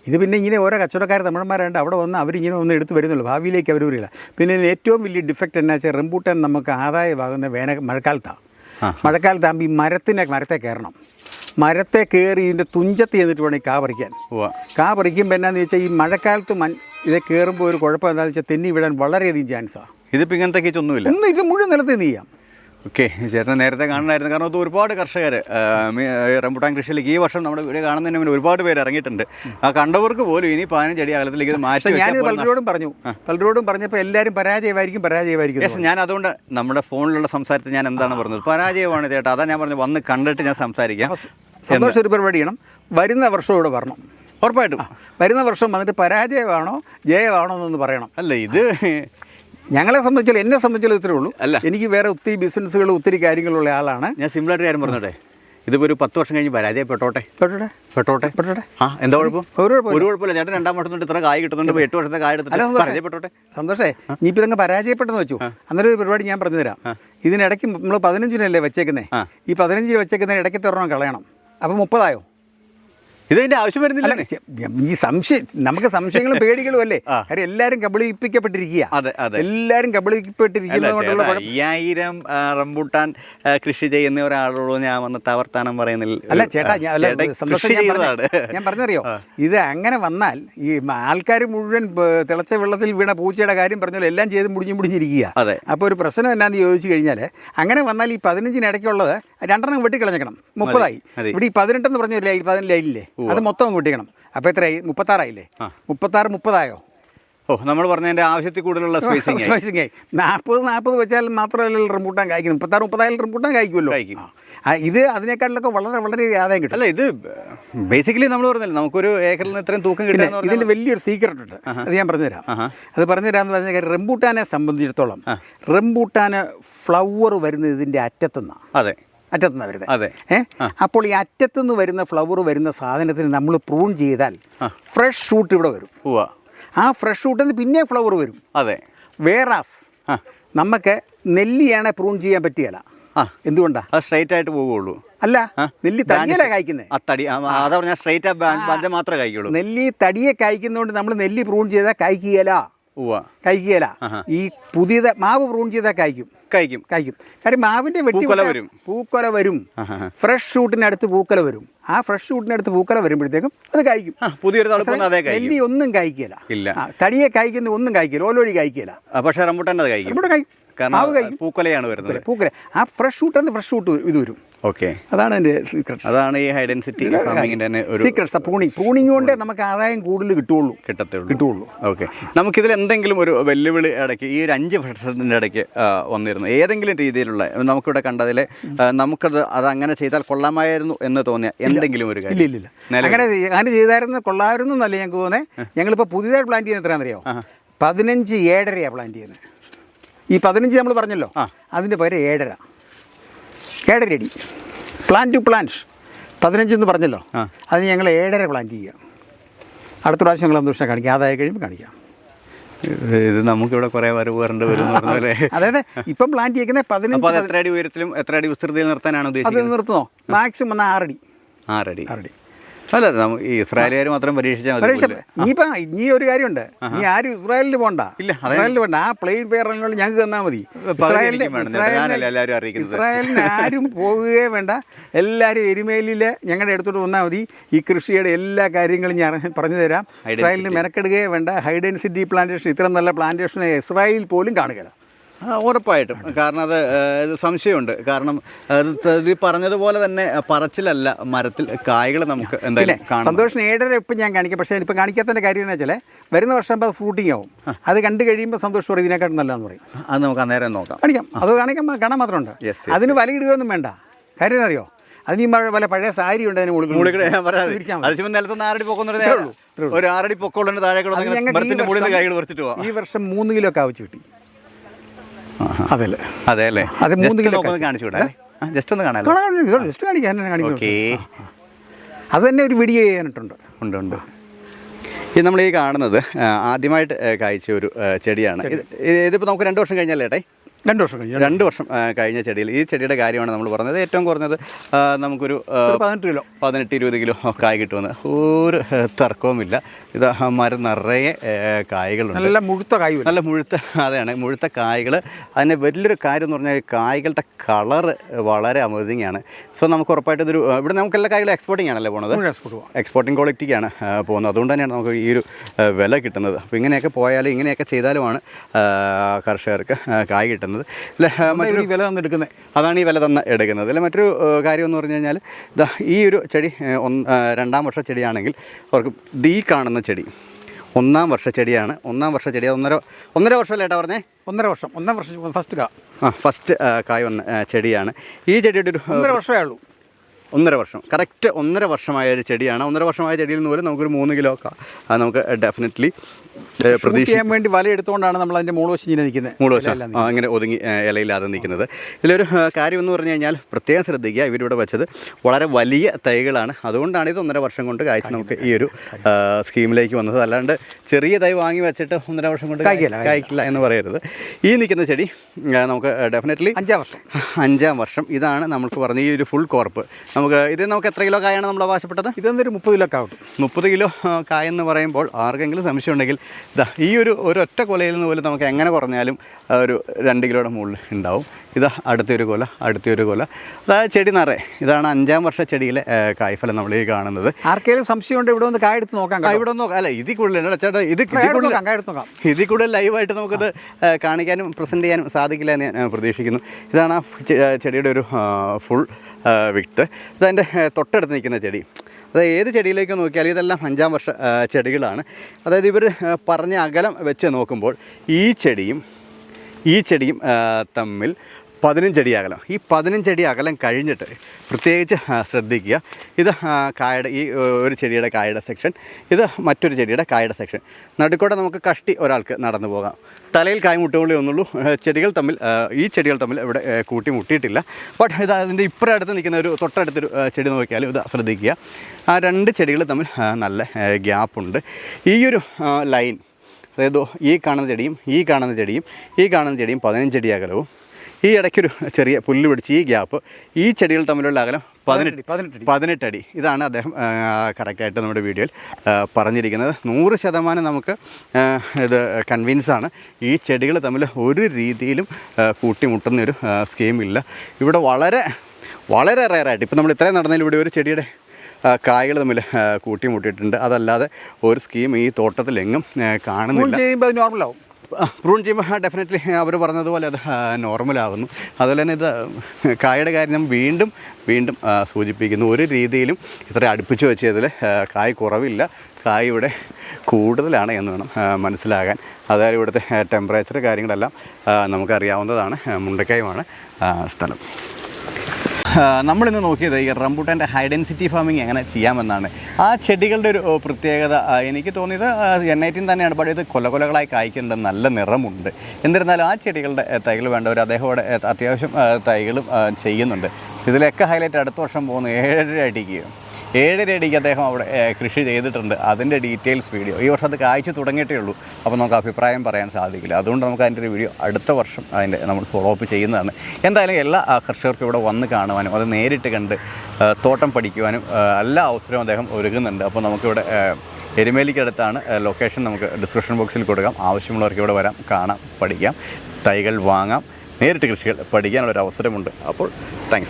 ഇത് പിന്നെ ഇങ്ങനെ ഓരോ കച്ചവടക്കാർ തമിഴന്മാരുണ്ട് അവിടെ വന്ന് അവരിങ്ങനെ ഒന്ന് എടുത്ത് വരുന്നുള്ളൂ. ഭാവിയിലേക്ക് അവർ വരില്ല. പിന്നെ ഏറ്റവും വലിയ ഡിഫക്റ്റ് എന്നാ വെച്ചാൽ റംബൂട്ടാൻ നമുക്ക് ആദായമാകുന്ന വേന മഴക്കാലത്താണ്. മഴക്കാലത്താകുമ്പോൾ ഈ മരത്തിനെ മരത്തെ കയറണം മരത്തെ കയറി ഇതിന്റെ തുഞ്ചത്ത് ചെന്നിട്ട് വേണം ഈ കാ പറിക്കാൻ. കാ പറിക്കുമ്പോൾ എന്നാന്ന് വെച്ചാൽ ഈ മഴക്കാലത്ത് മൺ ഇത് കയറുമ്പോൾ ഒരു കുഴപ്പം എന്താണെന്ന് വെച്ചാൽ തെന്നി വിടാൻ വളരെയധികം ചാൻസാണ് ഇതിപ്പോൾ ഇങ്ങനത്തെ ഒന്നുമില്ല ഒന്നും ഇത് മുഴുവൻ നിലത്ത് നീ ചെയ്യാം? ഓക്കെ ചേട്ടൻ നേരത്തെ കാണണമായിരുന്നു. കാരണം അത് ഒരുപാട് കർഷകർ റംബുട്ടാൻ കൃഷിയിലേക്ക് ഈ വർഷം നമ്മുടെ വീട് കാണുന്നതിന് മുന്നേ ഒരുപാട് പേര് ഇറങ്ങിയിട്ടുണ്ട്. ആ കണ്ടവർക്ക് പോലും ഇനി പതിനഞ്ച് അടി അകലത്തിലേക്ക് ഇത് മാറ്റി പോലും പലരോടും പറഞ്ഞു. പലരോടും പറഞ്ഞപ്പോൾ എല്ലാവരും പരാജയമായിരിക്കും പരാജയമായിരിക്കും യെസ് ഞാൻ അതുകൊണ്ട് നമ്മുടെ ഫോണിലുള്ള സംസാരത്തിൽ ഞാൻ എന്താണ് പറഞ്ഞത്? പരാജയമാണ് ചേട്ടാ അതാ ഞാൻ പറഞ്ഞു വന്ന് കണ്ടിട്ട് ഞാൻ സംസാരിക്കാം. സന്തോഷം സന്തോഷ ഒരു പരിപാടി ചെയ്യണം. വരുന്ന വർഷം ഇവിടെ വരണം. ഉറപ്പായിട്ടും. വരുന്ന വർഷം വന്നിട്ട് പരാജയമാണോ ജയമാണോ എന്നൊന്ന് പറയണം. അല്ല ഇത് ഞങ്ങളെ സംബന്ധിച്ചാലും എന്നെ സംബന്ധിച്ചാലും ഇത്രേ ഉള്ളൂ. അല്ല. എനിക്ക് വേറെ ഒത്തിരി ബിസിനസ്സുകൾ ഒത്തിരി കാര്യങ്ങളുള്ള ആളാണ്. ഞാൻ സിമ്പിളായിട്ട് കാര്യം പറഞ്ഞോട്ടെ? ഇതിപ്പോ ഒരു പത്ത് വർഷം കഴിഞ്ഞ് പരാതി പെട്ടോട്ടെ? പെട്ടോട്ടെ? പെട്ടോട്ടെ? ആ എന്താ കുഴപ്പം? ഒരു. ഒരു കുഴപ്പമില്ല. ചേട്ടൻ രണ്ടാം വർഷം തൊട്ട് ഇത്ര കായ് കിട്ടുന്നുണ്ട്. എട്ട് വർഷത്തെ കായ് എടുത്തിട്ട് സന്തോഷേ. പരാജയപ്പെട്ടോട്ടെ സന്തോഷേ. നീ ഇപ്പം ഇതങ്ങ് പരാജയപ്പെട്ടെന്ന് വെച്ചു. അന്നേരം ഒരു പരിപാടി ഞാൻ പറഞ്ഞു തരാം ഇതിനിടയ്ക്ക് നമ്മൾ പതിനഞ്ചിനല്ലേ വെച്ചേക്കുന്നേ. ഈ പതിനഞ്ചിന് വെച്ചേക്കുന്നതിന് ഇടയ്ക്ക് തുറന്നു കളയണം. അപ്പം മുപ്പതായോ? ഇതിന്റെ ആവശ്യം വരുന്നില്ല ഈ സംശയം നമുക്ക് സംശയങ്ങളും പേടികളും അല്ലേ. കാര്യം എല്ലാവരും കബളിപ്പിക്കപ്പെട്ടിരിക്കുക. അതെ അതെ. എല്ലാവരും കൊണ്ടുള്ള അയ്യായിരം റംബൂട്ടാൻ കൃഷി ചെയ്യുന്ന ഒരാളോട് ഞാൻ വന്നിട്ട് വർത്താനം പറയുന്നില്ല അല്ല ചേട്ടാ ഞാൻ ഞാൻ പറഞ്ഞറിയോ? ഇത് അങ്ങനെ വന്നാൽ ഈ ആൾക്കാർ മുഴുവൻ തിളച്ച വെള്ളത്തിൽ വീണ പൂച്ചയുടെ കാര്യം പറഞ്ഞാലും എല്ലാം ചെയ്ത് മുടിഞ്ഞു മുടിഞ്ഞിരിക്കുക. അതെ. അപ്പോൾ ഒരു പ്രശ്നം എന്നാന്ന് ചോദിച്ചു കഴിഞ്ഞാൽ അങ്ങനെ വന്നാൽ ഈ പതിനഞ്ചിന് ഇടയ്ക്കുള്ളത് രണ്ടെണ്ണം വെട്ടിക്കളഞ്ഞേക്കണം. മുപ്പതായി. ഇവിടെ ഈ പതിനെട്ടെന്ന് പറഞ്ഞില്ലേ ഈ പതിനെട്ടില്ലേ അത് മൊത്തം കൂട്ടിക്കണം അപ്പോൾ എത്രയായി? മുപ്പത്താറായില്ലേ? മുപ്പത്തി മുപ്പത്താറ് മുപ്പതായോ? ഓ നമ്മൾ പറഞ്ഞതിന്റെ ആവശ്യത്തിൽ കൂടുതലുള്ള സ്പേസിംഗ് സ്പൈസിങ് ആയി. നാൽപ്പത് നാൽപ്പത് വെച്ചാൽ മാത്രമല്ല റംബൂട്ടാൻ കായ്ക്കും മുപ്പത്താറ് മുപ്പതായാലും റംബൂട്ടാൻ കായ്ക്കുമല്ലോ. കായ്ക്കും. ഇത് അതിനേക്കാളിലൊക്കെ വളരെ വളരെ ആദായം കിട്ടും. അല്ല ഇത് ബേസിക്കലി നമ്മൾ പറഞ്ഞില്ല നമുക്കൊരു ഏക്കറിൽ നിന്ന് ഇത്രയും തൂക്കം കിട്ടില്ല കിട്ടുക ഇതിൽ വലിയൊരു സീക്രട്ട് ഉണ്ട്. അത് ഞാൻ പറഞ്ഞുതരാം. അത് പറഞ്ഞുതരാമെന്ന് പറഞ്ഞ കാര്യം റംബൂട്ടാനെ സംബന്ധിച്ചിടത്തോളം റംബൂട്ടാന് ഫ്ലവർ വരുന്നത് ഇതിന്റെ അറ്റത്തുനിന്നാണ് അതെ. അറ്റത്തുനിന്നാണ് വരുന്നത് അതെ. ഏഹ് അപ്പോൾ ഈ അറ്റത്തുനിന്ന് വരുന്ന ഫ്ലവർ വരുന്ന സാധനത്തിന് നമ്മൾ പ്രൂൺ ചെയ്താൽ ഫ്രഷ് ഷൂട്ട് ഇവിടെ വരും. ആ ഫ്രഷ് ഷൂട്ടിൽ നിന്ന് പിന്നെ ഫ്ലവർ വരും. അതെ. വേറാസ് നമുക്ക് നെല്ലിയാണ് പ്രൂൺ ചെയ്യാൻ പറ്റിയല്ല. എന്തുകൊണ്ടാ? സ്ട്രൈറ്റ് ആയിട്ട് പോകുള്ളൂ അല്ല നെല്ലി തടിയല്ലേ കായ്ക്കുന്നത് മാത്രമേ കായ്ക്കുള്ളൂ. നെല്ലി തടിയെ കായ്ക്കുന്നതുകൊണ്ട് നമ്മൾ നെല്ലി പ്രൂൺ ചെയ്താൽ കായ്ക്കുകയില്ല. ഉവ്വ. കായ്ക്കുകയില്ല ഈ പുതിയത് മാവ് പ്രൂൺ ചെയ്താൽ കഴിക്കും. കഴിക്കും. കഴിക്കും. കാര്യം മാവിന്റെ വെട്ടി വരും. പൂക്കൊല വരും. ഫ്രഷ് ഷൂട്ടിനടുത്ത് പൂക്കൊല വരും. ആ ഫ്രഷ് ഷൂട്ടിനടുത്ത് പൂക്കൊല വരുമ്പോഴത്തേക്കും അത് കഴിക്കും. പുതിയൊരു കഴിക്കും. നെല്ലി ഒന്നും കഴിക്കില്ല തടിയെ കഴിക്കുന്ന ഒന്നും കഴിക്കില്ല ഓലോലി കഴിക്കില്ല പക്ഷേ റംബൂട്ടാൻ അത് കഴിക്കും. റംബൂട്ടാൻ കായ്ക്കും മാവ് കാരണം പൂക്കൊലയാണ് വരുന്നത്. പൂക്കല ആ ഫ്രഷ് ഷൂട്ട് ഫ്രഷ് ഷൂട്ട് ഇത് വരും. ഓക്കെ അതാണ് എന്റെ സീക്രട്ട് അതാണ് ഈ ഹൈഡൻസിറ്റി ഫാമിങ്ങിന്റെ തന്നെ ഒരു സീക്രട്സ് പ്രൂണിങ് പ്രൂണിങ് കൊണ്ട് നമുക്ക് ആദായം കൂടുതൽ കിട്ടുള്ളൂ കിട്ടത്തുള്ളൂ. കിട്ടുള്ളൂ ഓക്കെ നമുക്കിതിൽ എന്തെങ്കിലും ഒരു വെല്ലുവിളി ഇടയ്ക്ക് ഈ ഒരു അഞ്ച് വർഷത്തിന്റെ ഇടയ്ക്ക് വന്നിരുന്നു. ഏതെങ്കിലും രീതിയിലുള്ള നമുക്കിവിടെ കണ്ടതിൽ നമുക്കത് അത് അങ്ങനെ ചെയ്താൽ കൊള്ളാമായിരുന്നു എന്ന് തോന്നിയ എന്തെങ്കിലും ഒരു കാര്യം? ഇല്ല ഇല്ല അങ്ങനെ അങ്ങനെ ചെയ്തായിരുന്നു കൊള്ളായിരുന്നു എന്നല്ല ഞങ്ങൾക്ക് തോന്നുന്നത് ഞങ്ങളിപ്പോൾ പുതിയതായിട്ട് പ്ലാൻ ചെയ്യുന്നത് എത്രയാണെന്നറിയോ? പതിനഞ്ച് ഏഴരയാണ് പ്ലാൻ ചെയ്യുന്നത്. ഈ പതിനഞ്ച് നമ്മൾ പറഞ്ഞല്ലോ. അതിന്റെ പകരം ഏഴര. ഏഴര അടി. പ്ലാൻ ടു പ്ലാൻസ് പതിനഞ്ച് എന്ന് പറഞ്ഞല്ലോ. ആ. അത് ഞങ്ങൾ ഏഴര പ്ലാൻ ചെയ്യുക അടുത്ത പ്രാവശ്യം ഞങ്ങൾ സന്തോഷം കാണിക്കാം. അതായി കഴിയുമ്പോൾ കാണിക്കാം. ഇത് നമുക്കിവിടെ കുറേ വരവ് വരേണ്ടി വരും എന്ന് പറഞ്ഞ പോലെ. അതായത് ഇപ്പം പ്ലാൻ ചെയ്യുന്നത് പതിനഞ്ച് എത്ര അടി ഉയരത്തിലും എത്ര അടി വിസ്തൃതിയിൽ നിർത്താനാണ് അത് ഉദ്ദേശിക്കുന്നത്? നിർത്തുന്നോ മാക്സിമം ആറടി. ആറടി. ആറടി. അല്ല ഈ ഇസ്രായേലുകാർ മാത്രം പരീക്ഷിച്ചാൽ പരീക്ഷ. ഇനിയിപ്പോ ഇനി ഒരു കാര്യമുണ്ട്. ഇനി ആരും ഇസ്രായേലിൽ പോണ്ട. ഇല്ല. ഇസ്രായേലിൽ പോണ്ട. ആ പ്ലെയിൻ ഫെയറിനുള്ള ഞങ്ങൾക്ക് തന്നാൽ മതി. ഇസ്രായേലിന് ആരും പോവുകയേ വേണ്ട. എല്ലാവരും എരുമേലിൽ ഞങ്ങളുടെ അടുത്തോട്ട് വന്നാൽ മതി. ഈ കൃഷിയുടെ എല്ലാ കാര്യങ്ങളും ഞാൻ പറഞ്ഞു തരാം. ഇസ്രായേലിന് മെനക്കെടുകയേ വേണ്ട. ഹൈ ഡെൻസിറ്റി പ്ലാന്റേഷൻ ഇത്ര നല്ല പ്ലാന്റേഷൻ ഇസ്രായേലിൽ പോലും കാണുകയില്ല. ആ, ഉറപ്പായിട്ടും. കാരണം അത് സംശയമുണ്ട്. കാരണം ഇത് പറഞ്ഞതുപോലെ തന്നെ പറച്ചിലല്ല മരത്തിൽ കായ്കൾ നമുക്ക് എന്തായാലും സന്തോഷം ഏഴര ഇപ്പം ഞാൻ കാണിക്കാം. പക്ഷേ ഇപ്പം കാണിക്കാത്തതിന്റെ കാര്യം എന്ന് വെച്ചാൽ വരുന്ന വർഷം അത് ഫ്രൂട്ടിങ് ആവും. അത് കണ്ടു കഴിയുമ്പോൾ സന്തോഷം പറയും ഇതിനെക്കാട്ടും നല്ലതെന്ന് പറയും. അത് നമുക്ക് അന്നേരം നോക്കാം. കാണിക്കാം. അത് കാണിക്കാൻ കാണാൻ മാത്രമുണ്ട്. അതിന് വല ഇടുകയൊന്നും വേണ്ട. കാര്യം അറിയോ അതിന് ഈ വല്ല പഴയ സാരി ഉണ്ട് അതിന് മുകളിൽ ആറടി ഒരു ആറടി പൊക്കമുള്ള താഴെ ഈ വർഷം- ഈ മൂന്ന് കിലോ കാവച്ച് കിട്ടി. അതെ അല്ലേ? അത് മൂന്ന് കിലോ. കാണിച്ചു വിടാം ജസ്റ്റ് ഒന്ന് ജസ്റ്റ് കാണിക്കാൻ കാണിക്കാം. അത് തന്നെ ഒരു വീഡിയോ ചെയ്യാനിട്ടുണ്ട്. ഉണ്ട് ഉണ്ട്. ഇത് നമ്മൾ ഈ കാണുന്നത് ആദ്യമായിട്ട് കായ്ച്ച ഒരു ചെടിയാണ്. ഇത് ഇതിപ്പോൾ നമുക്ക് രണ്ട് വർഷം കഴിഞ്ഞല്ലേ ഏട്ടേ? രണ്ട് വർഷം കഴിഞ്ഞു രണ്ട് വർഷം കഴിഞ്ഞ ചെടിയിൽ. ഈ ചെടിയുടെ കാര്യമാണ് നമ്മൾ പറഞ്ഞത്. ഏറ്റവും കുറഞ്ഞത് നമുക്കൊരു പതിനെട്ട് കിലോ. പതിനെട്ട് ഇരുപത് കിലോ കായ് കിട്ടുമെന്ന്. ഒരു തർക്കവുമില്ല. ഇത് മരം നിറയെ കായ്കളുണ്ട്. നല്ല മുഴുത്ത കായ് നല്ല മുഴുത്ത അതാണ് മുഴുത്ത കായ്കൾ അതിന് വലിയൊരു കാര്യം എന്ന് പറഞ്ഞാൽ കായ്കളുടെ കളറ് വളരെ അമേസിങ് ആണ്. സോ നമുക്ക് ഉറപ്പായിട്ട് ഇതൊരു ഇവിടെ നമുക്ക് എല്ലാ കായ്കളും എക്സ്പോർട്ടിംഗ് ആണല്ലേ പോണത്? എക്സ്പോർട്ടിംഗ് ക്വാളിറ്റിക്കാണ് പോകുന്നത്. അതുകൊണ്ട് തന്നെയാണ് നമുക്ക് ഈ ഒരു വില കിട്ടുന്നത്. അപ്പോൾ ഇങ്ങനെയൊക്കെ പോയാലും ഇങ്ങനെയൊക്കെ ചെയ്താലുമാണ് കർഷകർക്ക് കായ് കിട്ടുന്നത്. ഇല്ല അല്ലെ മറ്റൊരു വില തന്ന് എടുക്കുന്നത് അതാണ് ഈ വില തന്നെ എടുക്കുന്നത്. അല്ലെ മറ്റൊരു കാര്യം എന്ന് പറഞ്ഞു കഴിഞ്ഞാൽ ഈ ഒരു ചെടി ഒന്ന് രണ്ടാം വർഷ ചെടിയാണെങ്കിൽ അവർക്ക് ദീ കാണുന്ന ചെടി ഒന്നാം വർഷ ചെടിയാണ്. ഒന്നാം വർഷ ചെടി ഒന്നര ഒന്നര വർഷമല്ലേ ഏട്ടാ പറഞ്ഞേ? ഒന്നര വർഷം. ഒന്നാം വർഷം ഫസ്റ്റ് കാ. ആ ഫസ്റ്റ് കായ് വന്ന ചെടിയാണ്. ഈ ചെടിയുടെ ഒരു ഒന്നര വർഷമേ ഉള്ളൂ. ഒന്നര വർഷം. കറക്റ്റ് ഒന്നര വർഷമായ ഒരു ചെടിയാണ്. ഒന്നര വർഷമായ ചെടിയിൽ നിന്ന് പോലും നമുക്കൊരു മൂന്ന് കിലോ നമുക്ക് ഡെഫിനറ്റ്ലി ചെയ്യാൻ വേണ്ടി വല എടുത്തുകൊണ്ടാണ് നമ്മൾ അതിന്റെ മൂൾ വശം ഇങ്ങനെ നിൽക്കുന്നത്. മൂളുവശം അങ്ങനെ ഒതുങ്ങി ഇലയില്ലാതെ നിൽക്കുന്നത്. ഇതിലൊരു കാര്യം എന്ന് പറഞ്ഞു കഴിഞ്ഞാൽ പ്രത്യേകം ശ്രദ്ധിക്കുക ഇവരിവിടെ വെച്ചത് വളരെ വലിയ തൈകളാണ്. അതുകൊണ്ടാണ് ഇത് ഒന്നര വർഷം കൊണ്ട് കായ്ച്ച് നമുക്ക് ഈ ഒരു സ്കീമിലേക്ക് വന്നത്. അല്ലാണ്ട് ചെറിയ തൈ വാങ്ങി വെച്ചിട്ട് ഒന്നര വർഷം കൊണ്ട് കായ്ക്കില്ല, എന്ന് പറയരുത്. ഈ നിൽക്കുന്ന ചെടി നമുക്ക് ഡെഫിനറ്റ്ലി അഞ്ചാം വർഷം. അഞ്ചാം വർഷം. ഇതാണ് നമ്മൾക്ക് പറഞ്ഞ ഈ ഒരു ഫുൾ കോർപ്പ് നമുക്ക് ഇത് നമുക്ക് എത്ര കിലോ കായാണ് നമ്മൾ ആവശ്യപ്പെട്ടത്? ഇതൊന്നൊരു മുപ്പത് കിലോ കായ മുപ്പത് കിലോ കായെന്ന് പറയുമ്പോൾ ആർക്കെങ്കിലും സംശയം ഉണ്ടെങ്കിൽ ഇതാ ഈ ഒരു ഒരൊറ്റ ഒറ്റ കൊലയിൽ നിന്ന് പോലും നമുക്ക് എങ്ങനെ കുറഞ്ഞാലും ഒരു രണ്ട് കിലോയുടെ മുകളിൽ ഉണ്ടാവും. ഇതാ അടുത്തൊരു കൊല അടുത്തൊരു കൊല. അതായത് ചെടി നിറയെ. ഇതാണ് അഞ്ചാം വർഷ ചെടിയിലെ കായ്ഫലം നമ്മൾ ഈ കാണുന്നത്. ആർക്കെങ്കിലും സംശയമുണ്ട് ഇവിടെ ഒന്ന് കായെടുത്ത് നോക്കാം ഇവിടെ നോക്കാം. അല്ല ഇതിൽ കൂടുതൽ ചേട്ടാ ഇത് ഇതിൽ കൂടുതൽ ലൈവായിട്ട് നമുക്കത് കാണിക്കാനും പ്രസന്റ് ചെയ്യാനും സാധിക്കില്ല എന്ന് ഞാൻ പ്രതീക്ഷിക്കുന്നു. ഇതാണ് ആ ചെടിയുടെ ഒരു ഫുൾ വിത്ത് ഇതതിന്റെ തൊട്ടടുത്ത് നിൽക്കുന്ന ചെടി. അതായത് ഏത് ചെടിയിലേക്ക് നോക്കിയാലും ഇതെല്ലാം അഞ്ചാം വർഷ ചെടികളാണ്. അതായത് ഇവർ പറഞ്ഞ അകലം വെച്ച് നോക്കുമ്പോൾ ഈ ചെടിയും ഈ ചെടിയും തമ്മിൽ പതിനഞ്ചടി അകലം. ഈ പതിനഞ്ചടി അകലം കഴിഞ്ഞിട്ട് പ്രത്യേകിച്ച് ശ്രദ്ധിക്കുക. ഇത് കായയുടെ ഈ ഒരു ചെടിയുടെ കായയുടെ സെക്ഷൻ ഇത് മറ്റൊരു ചെടിയുടെ കായയുടെ സെക്ഷൻ. നടുക്കൂടെ നമുക്ക് കഷ്ടി ഒരാൾക്ക് നടന്നു പോകാം. തലയിൽ കായ മുട്ടുകൊള്ളേ ഒന്നുള്ളൂ ചെടികൾ തമ്മിൽ ഈ ചെടികൾ തമ്മിൽ ഇവിടെ കൂട്ടി മുട്ടിയിട്ടില്ല ബട്ട് ഇത് അതിന്റെ ഇപ്പുറം അടുത്ത് നിൽക്കുന്ന ഒരു തൊട്ടടുത്തൊരു ചെടി നോക്കിയാലും ഇത് ശ്രദ്ധിക്കുക. ആ രണ്ട് ചെടികൾ തമ്മിൽ നല്ല ഗ്യാപ്പുണ്ട്. ഈ ഒരു ലൈൻ അതായത് ഈ കാണുന്ന ചെടിയും ഈ കാണുന്ന ചെടിയും ഈ കാണുന്ന ചെടിയും പതിനഞ്ചടി അകലവും. ഈ ഇടയ്ക്കൊരു ചെറിയ പുല്ല് പിടിച്ച് ഈ ഗ്യാപ്പ് ഈ ചെടികൾ തമ്മിലുള്ള അകലം പതിനെട്ട് പതിനെട്ടടി പതിനെട്ടടി. ഇതാണ് അദ്ദേഹം കറക്റ്റായിട്ട് നമ്മുടെ വീഡിയോയിൽ പറഞ്ഞിരിക്കുന്നത്. നൂറ് ശതമാനം നമുക്ക് ഇത് കൺവിൻസാണ് ഈ ചെടികൾ തമ്മിൽ ഒരു രീതിയിലും കൂട്ടിമുട്ടുന്നൊരു കൂട്ടിമുട്ടുന്ന ഒരു സ്കീമില്ല ഇവിടെ വളരെ വളരെ റയറായിട്ട് ഇപ്പോൾ നമ്മൾ ഇത്രയും നടന്നതിൽ ഇവിടെ ഒരു ചെടിയുടെ കായകൾ തമ്മിൽ കൂട്ടിമുട്ടിയിട്ടുണ്ട്. അതല്ലാതെ ഒരു സ്കീം ഈ തോട്ടത്തിലെങ്ങും കാണുന്നില്ല. നോർമലാവും പ്രൂൺ ചെയ്യുമ്പോൾ ഡെഫിനറ്റ്ലി അവർ പറഞ്ഞതുപോലെ അത് നോർമലാകുന്നു അതുപോലെ തന്നെ ഇത് കായയുടെ കാര്യം വീണ്ടും വീണ്ടും സൂചിപ്പിക്കുന്നു. ഒരു രീതിയിലും ഇത്ര അടുപ്പിച്ച് വെച്ചതിൽ കായ് കുറവില്ല. കായ് ഇവിടെ കൂടുതലാണ് എന്ന് വേണം മനസ്സിലാകാൻ. അതായത് ഇവിടുത്തെ ടെമ്പറേച്ചർ കാര്യങ്ങളെല്ലാം നമുക്കറിയാവുന്നതാണ് മുണ്ടക്കായുമാണ് സ്ഥലം. നമ്മളിന്ന് നോക്കിയത് ഈ റംബൂട്ടാന്റെ ഹൈ ഡെൻസിറ്റി ഫാമിംഗ് എങ്ങനെ ചെയ്യാമെന്നാണ്. ആ ചെടികളുടെ ഒരു പ്രത്യേകത എനിക്ക് തോന്നിയത് എൻ ഐ തന്നെയാണ്. പക്ഷേ കൊല കൊലകളായി കായ്ക്കുന്നുണ്ട് നല്ല നിറമുണ്ട്. എന്നിരുന്നാലും ആ ചെടികളുടെ തൈകൾ വേണ്ടവർ അദ്ദേഹം അവിടെ അത്യാവശ്യം തൈകളും ചെയ്യുന്നുണ്ട്. ഇതിലൊക്കെ ഹൈലൈറ്റ് അടുത്ത വർഷം പോകുന്നു ഏഴര അടിക്ക്. ഏഴര അടിക്ക് അദ്ദേഹം അവിടെ കൃഷി ചെയ്തിട്ടുണ്ട്. അതിന്റെ ഡീറ്റെയിൽസ് വീഡിയോ. ഈ വർഷം അത് കാഴ്ച തുടങ്ങിയിട്ടേ ഉള്ളൂ. അപ്പോൾ നമുക്ക് അഭിപ്രായം പറയാൻ സാധിക്കില്ല. അതുകൊണ്ട് നമുക്ക് അതിന്റെ ഒരു വീഡിയോ അടുത്ത വർഷം അതിന്റെ നമ്മൾ ഫോളോ അപ്പ് ചെയ്യുന്നതാണ്. എന്തായാലും എല്ലാ കർഷകർക്കും ഇവിടെ വന്ന് കാണുവാനും അത് നേരിട്ട് കണ്ട് തോട്ടം പഠിക്കുവാനും എല്ലാ അവസരവും അദ്ദേഹം ഒരുങ്ങുന്നുണ്ട്. അപ്പോൾ നമുക്കിവിടെ എരുമേലിക്കടുത്താണ് ലൊക്കേഷൻ നമുക്ക് ഡിസ്ക്രിപ്ഷൻ ബോക്സിൽ കൊടുക്കാം. ആവശ്യമുള്ളവർക്ക് ഇവിടെ വരാം കാണാം പഠിക്കാം തൈകൾ വാങ്ങാം നേരിട്ട് കൃഷികൾ പഠിക്കാനുള്ളൊരു അവസരമുണ്ട് അപ്പോൾ താങ്ക്സ്